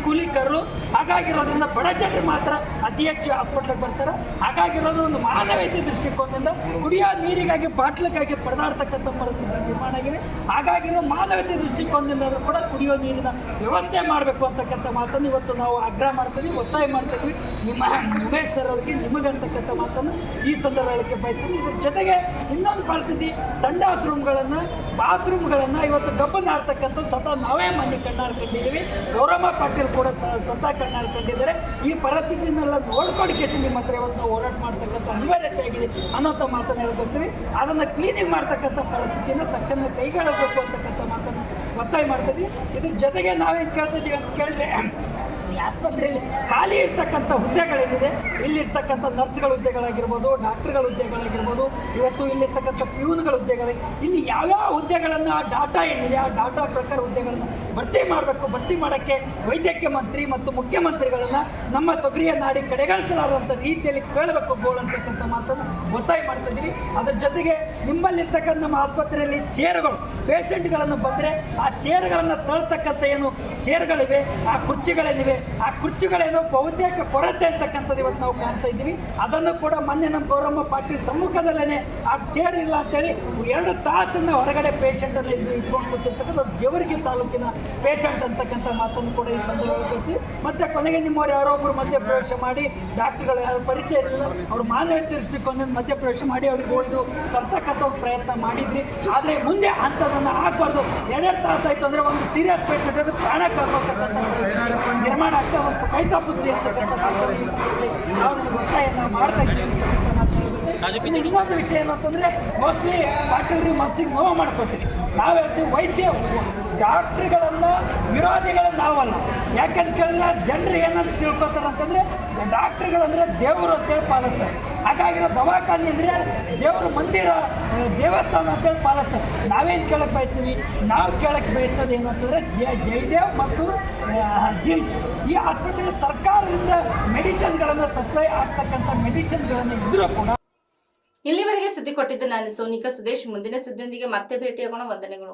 ಕೂಲಿಕರು. ಹಾಗಾಗಿರೋದ್ರಿಂದ ಬಡ ಜನರು ಮಾತ್ರ ಅತಿ ಹೆಚ್ಚು ಹಾಸ್ಪಿಟ್ಲಿಗೆ ಬರ್ತಾರೆ. ಹಾಗಾಗಿರೋದು ಒಂದು ಮಾನವೀಯತೆ ದೃಷ್ಟಿಕೋನದಿಂದ ಕುಡಿಯೋ ನೀರಿಗಾಗಿ, ಬಾಟ್ಲಿಗಾಗಿ ಪರದಾಡ್ತಕ್ಕಂಥ ಪರಿಸ್ಥಿತಿ ನಿರ್ಮಾಣ ಆಗಿದೆ. ಹಾಗಾಗಿರೋ ಮಾನವೀಯತೆ ದೃಷ್ಟಿಕೋನದಿಂದ ಕೂಡ ಕುಡಿಯೋ ನೀರಿನ ವ್ಯವಸ್ಥೆ ಮಾಡಬೇಕು ಅಂತಕ್ಕಂಥ ಮಾತನ್ನು ಇವತ್ತು ನಾವು ಆಗ್ರಹ ಮಾಡ್ತೀವಿ, ಒತ್ತಾಯ ಮಾಡ್ತೀವಿ. ನಿಮ್ಮ ಉಮೇಶ್ ಸರ್ ಅವರಿಗೆ ನಿಮಗಂತಕ್ಕಂಥ ಮಾತನ್ನು ಈ ಸಂದರ್ಭಕ್ಕೆ ಬಯಸ್ತೀನಿ. ಇದ್ರ ಜೊತೆಗೆ ಇನ್ನೊಂದು ಪರಿಸ್ಥಿತಿ ಸಂಡಾಸ್ ರೂಮ್ಗಳನ್ನು ಬಾತ್ರೂಮ್ಗಳನ್ನು ಇವತ್ತು ಗಬ್ಬನ ಆಡ್ತಕ್ಕಂಥದ್ದು ಸ್ವತಃ ನಾವೇ ಮನೆ ಕಣ್ಣಾಡ್ಕೊಂಡಿದ್ದೀವಿ ಗೌರಮ್ಮ ಪಾಟೀಲ್ ಕೂಡ ಸ್ವತಃ ಕಣ್ಣಾಡ್ಕೊಂಡಿದ್ದಾರೆ ಈ ಪರಿಸ್ಥಿತಿನೆಲ್ಲ ನೋಡ್ಕೊಂಡು ಕೇಸಿ ನಿಮ್ಮ ಹತ್ರ ಇವತ್ತು ನಾವು ಹೋರಾಟ ಮಾಡ್ತಕ್ಕಂಥ ಅನಿವಾರ್ಯತೆ ಆಗಿದೆ ಅನ್ನೋಂಥ ಮಾತನ್ನು ಹೇಳ್ಕೊಳ್ತೀವಿ ಅದನ್ನು ಕ್ಲೀನಿಂಗ್ ಮಾಡ್ತಕ್ಕಂಥ ಪರಿಸ್ಥಿತಿಯನ್ನು ತಕ್ಷಣ ಕೈಗೊಳ್ಳಬೇಕು ಅಂತಕ್ಕಂಥ ಮಾತನ್ನು ಒತ್ತಾಯ ಮಾಡ್ತೀವಿ ಇದ್ರ ಜೊತೆಗೆ ನಾವೇನು ಕೇಳ್ತಿದ್ದೀವಿ ಅಂತ ಕೇಳಿದ್ರೆ ಆಸ್ಪತ್ರೆಯಲ್ಲಿ ಖಾಲಿ ಇರ್ತಕ್ಕಂಥ ಹುದ್ದೆಗಳೇನಿದೆ, ಇಲ್ಲಿರ್ತಕ್ಕಂಥ ನರ್ಸ್ಗಳ ಹುದ್ದೆಗಳಾಗಿರ್ಬೋದು, ಡಾಕ್ಟರ್ಗಳ ಹುದ್ದೆಗಳಾಗಿರ್ಬೋದು, ಇವತ್ತು ಇಲ್ಲಿರ್ತಕ್ಕಂಥ ಪ್ಯೂನ್ಗಳ ಹುದ್ದೆಗಳು, ಇಲ್ಲಿ ಯಾವ್ಯಾವ ಹುದ್ದೆಗಳನ್ನು ಆ ಡಾಟಾ ಏನಿದೆ, ಆ ಡಾಟಾ ಪ್ರಕಾರ ಹುದ್ದೆಗಳನ್ನು ಭರ್ತಿ ಮಾಡಬೇಕು, ಭರ್ತಿ ಮಾಡೋಕ್ಕೆ ವೈದ್ಯಕೀಯ ಮಂತ್ರಿ ಮತ್ತು ಮುಖ್ಯಮಂತ್ರಿಗಳನ್ನು ನಮ್ಮ ತೊಗರಿಯ ನಾಡಿ ಕಡೆಗಣಿಸಲಾದಂಥ ರೀತಿಯಲ್ಲಿ ಕೇಳಬೇಕು ಗೋಳು ಅಂತಕ್ಕಂಥ ಮಾತನ್ನು ಒತ್ತಾಯ ಮಾಡ್ತಿದ್ದೀವಿ ಅದ್ರ ಜೊತೆಗೆ ನಿಮ್ಮಲ್ಲಿರ್ತಕ್ಕಂಥ ನಮ್ಮ ಆಸ್ಪತ್ರೆಯಲ್ಲಿ ಚೇರುಗಳು, ಪೇಷಂಟ್ಗಳನ್ನು ಬಂದರೆ ಆ ಚೇರ್ಗಳನ್ನು ತಳ್ತಕ್ಕಂಥ ಏನು ಚೇರ್ಗಳಿವೆ, ಆ ಕುರ್ಚಿಗಳೇನಿವೆ ಆ ಕುರ್ಚಿಗಳೇನೋ ಬಹುತೇಕ ಕೊರತೆ ಅಂತಕ್ಕಂಥದ್ದು ಇವತ್ತು ನಾವು ಕಾಣ್ತಾ ಇದ್ದೀವಿ. ಅದನ್ನು ಕೂಡ ಮೊನ್ನೆ ನಮ್ಮ ಗೌರಮ್ಮ ಪಾಟೀಲ್ ಸಮ್ಮುಖದಲ್ಲೇನೆ ಆ ಚೇರ್ ಇಲ್ಲ ಅಂತೇಳಿ ಎರಡು ತಾಸನ್ನು ಹೊರಗಡೆ ಪೇಷಂಟನ್ನು ಇದು ಇಟ್ಕೊಂಡು ಕೂತಿರ್ತಕ್ಕಂಥ ಜೇವರ್ಗಿ ತಾಲೂಕಿನ ಪೇಷಂಟ್ ಅಂತಕ್ಕಂಥ ಮಾತನ್ನು ಕೂಡ ಈ ಸಂದರ್ಭದಲ್ಲಿ ಮತ್ತೆ ಕೊನೆಗೆ ನಿಮ್ಮವ್ರು ಯಾರೋ ಒಬ್ಬರು ಮಧ್ಯಪ್ರವೇಶ ಮಾಡಿ ಡಾಕ್ಟರ್ಗಳು ಯಾರು ಪರಿಚಯ ಇರಲಿಲ್ಲ, ಅವ್ರು ಮಾನವೀಯ ದೃಷ್ಟಿಕೋನದಿಂದ ಮಧ್ಯಪ್ರವೇಶ ಮಾಡಿ ಅವ್ರಿಗೆ ಹೋಯ್ದು ತರ್ತಕ್ಕಂಥ ಒಂದು ಪ್ರಯತ್ನ ಮಾಡಿದ್ವಿ. ಆದರೆ ಮುಂದೆ ಅಂಥದ್ದನ್ನು ಆಗಬಾರ್ದು. ಎರಡೆರಡು ತಾಸು ಆಯಿತು ಅಂದರೆ ಒಂದು ಸೀರಿಯಸ್ ಪೇಷಂಟ್ ಅದು ಪ್ರಾಣ ನಿರ್ಮಾಣ ಆಗ್ತಾ ಒಂದು ಕೈ ತಪ್ಪಿಸಲಿ ಅಂತ ಅವ್ರ ನಿಮ್ಗೆ ಮಾಡ್ತಾ ಇದ್ದೀವಿ ಇನ್ನೊಂದು ವಿಷಯ ಏನಂತಂದರೆ ಮೋಸ್ಟ್ಲಿ ಡಾಕ್ಟರ್ಗೆ ಮನಸ್ಸಿಗೆ ನೋವು ಮಾಡ್ಕೊತೀವಿ. ನಾವು ಹೇಳ್ತೀವಿ ವೈದ್ಯ, ಡಾಕ್ಟ್ರುಗಳನ್ನು ವಿರೋಧಿಗಳು ನಾವಲ್ಲ. ಯಾಕಂತ ಕೇಳಿದ್ರೆ ಜನರು ಏನಂತ ತಿಳ್ಕೊತಾರೆ ಅಂತಂದರೆ, ಡಾಕ್ಟ್ರುಗಳಂದ್ರೆ ದೇವರು ಅಂತೇಳಿ ಪಾಲಿಸ್ತಾರೆ. ಹಾಗಾಗಿರೋ ದವಾಖಾನೆ ಅಂದರೆ ದೇವರ ಮಂದಿರ ದೇವಸ್ಥಾನ ಅಂತೇಳಿ ಪಾಲಿಸ್ತಾರೆ. ನಾವೇನು ಕೇಳಕ್ಕೆ ಬಯಸ್ತೀವಿ? ನಾವು ಕೇಳಕ್ಕೆ ಬಯಸೋದು ಏನಂತಂದ್ರೆ ಅಂತಂದರೆ ಜಯ, ಜಯದೇವ್ ಮತ್ತು ಜಿಮ್ಸ್ ಈ ಆಸ್ಪತ್ರೆ ಸರ್ಕಾರದಿಂದ ಮೆಡಿಸಿನ್ಗಳನ್ನು ಸಪ್ಲೈ ಆಗ್ತಕ್ಕಂಥ ಮೆಡಿಸಿನ್ಗಳನ್ನು ಇದ್ದರೂ ಕೂಡ ಸುದ್ದಿ ಕೊಟ್ಟಿದ್ದು ನಾನು ಸೋನಿಕಾ ಸುದೇಶ್. ಮುಂದಿನ ಸುದ್ದಿಯೊಂದಿಗೆ ಮತ್ತೆ ಭೇಟಿ ಆಗೋಣ. ವಂದನೆಗಳು.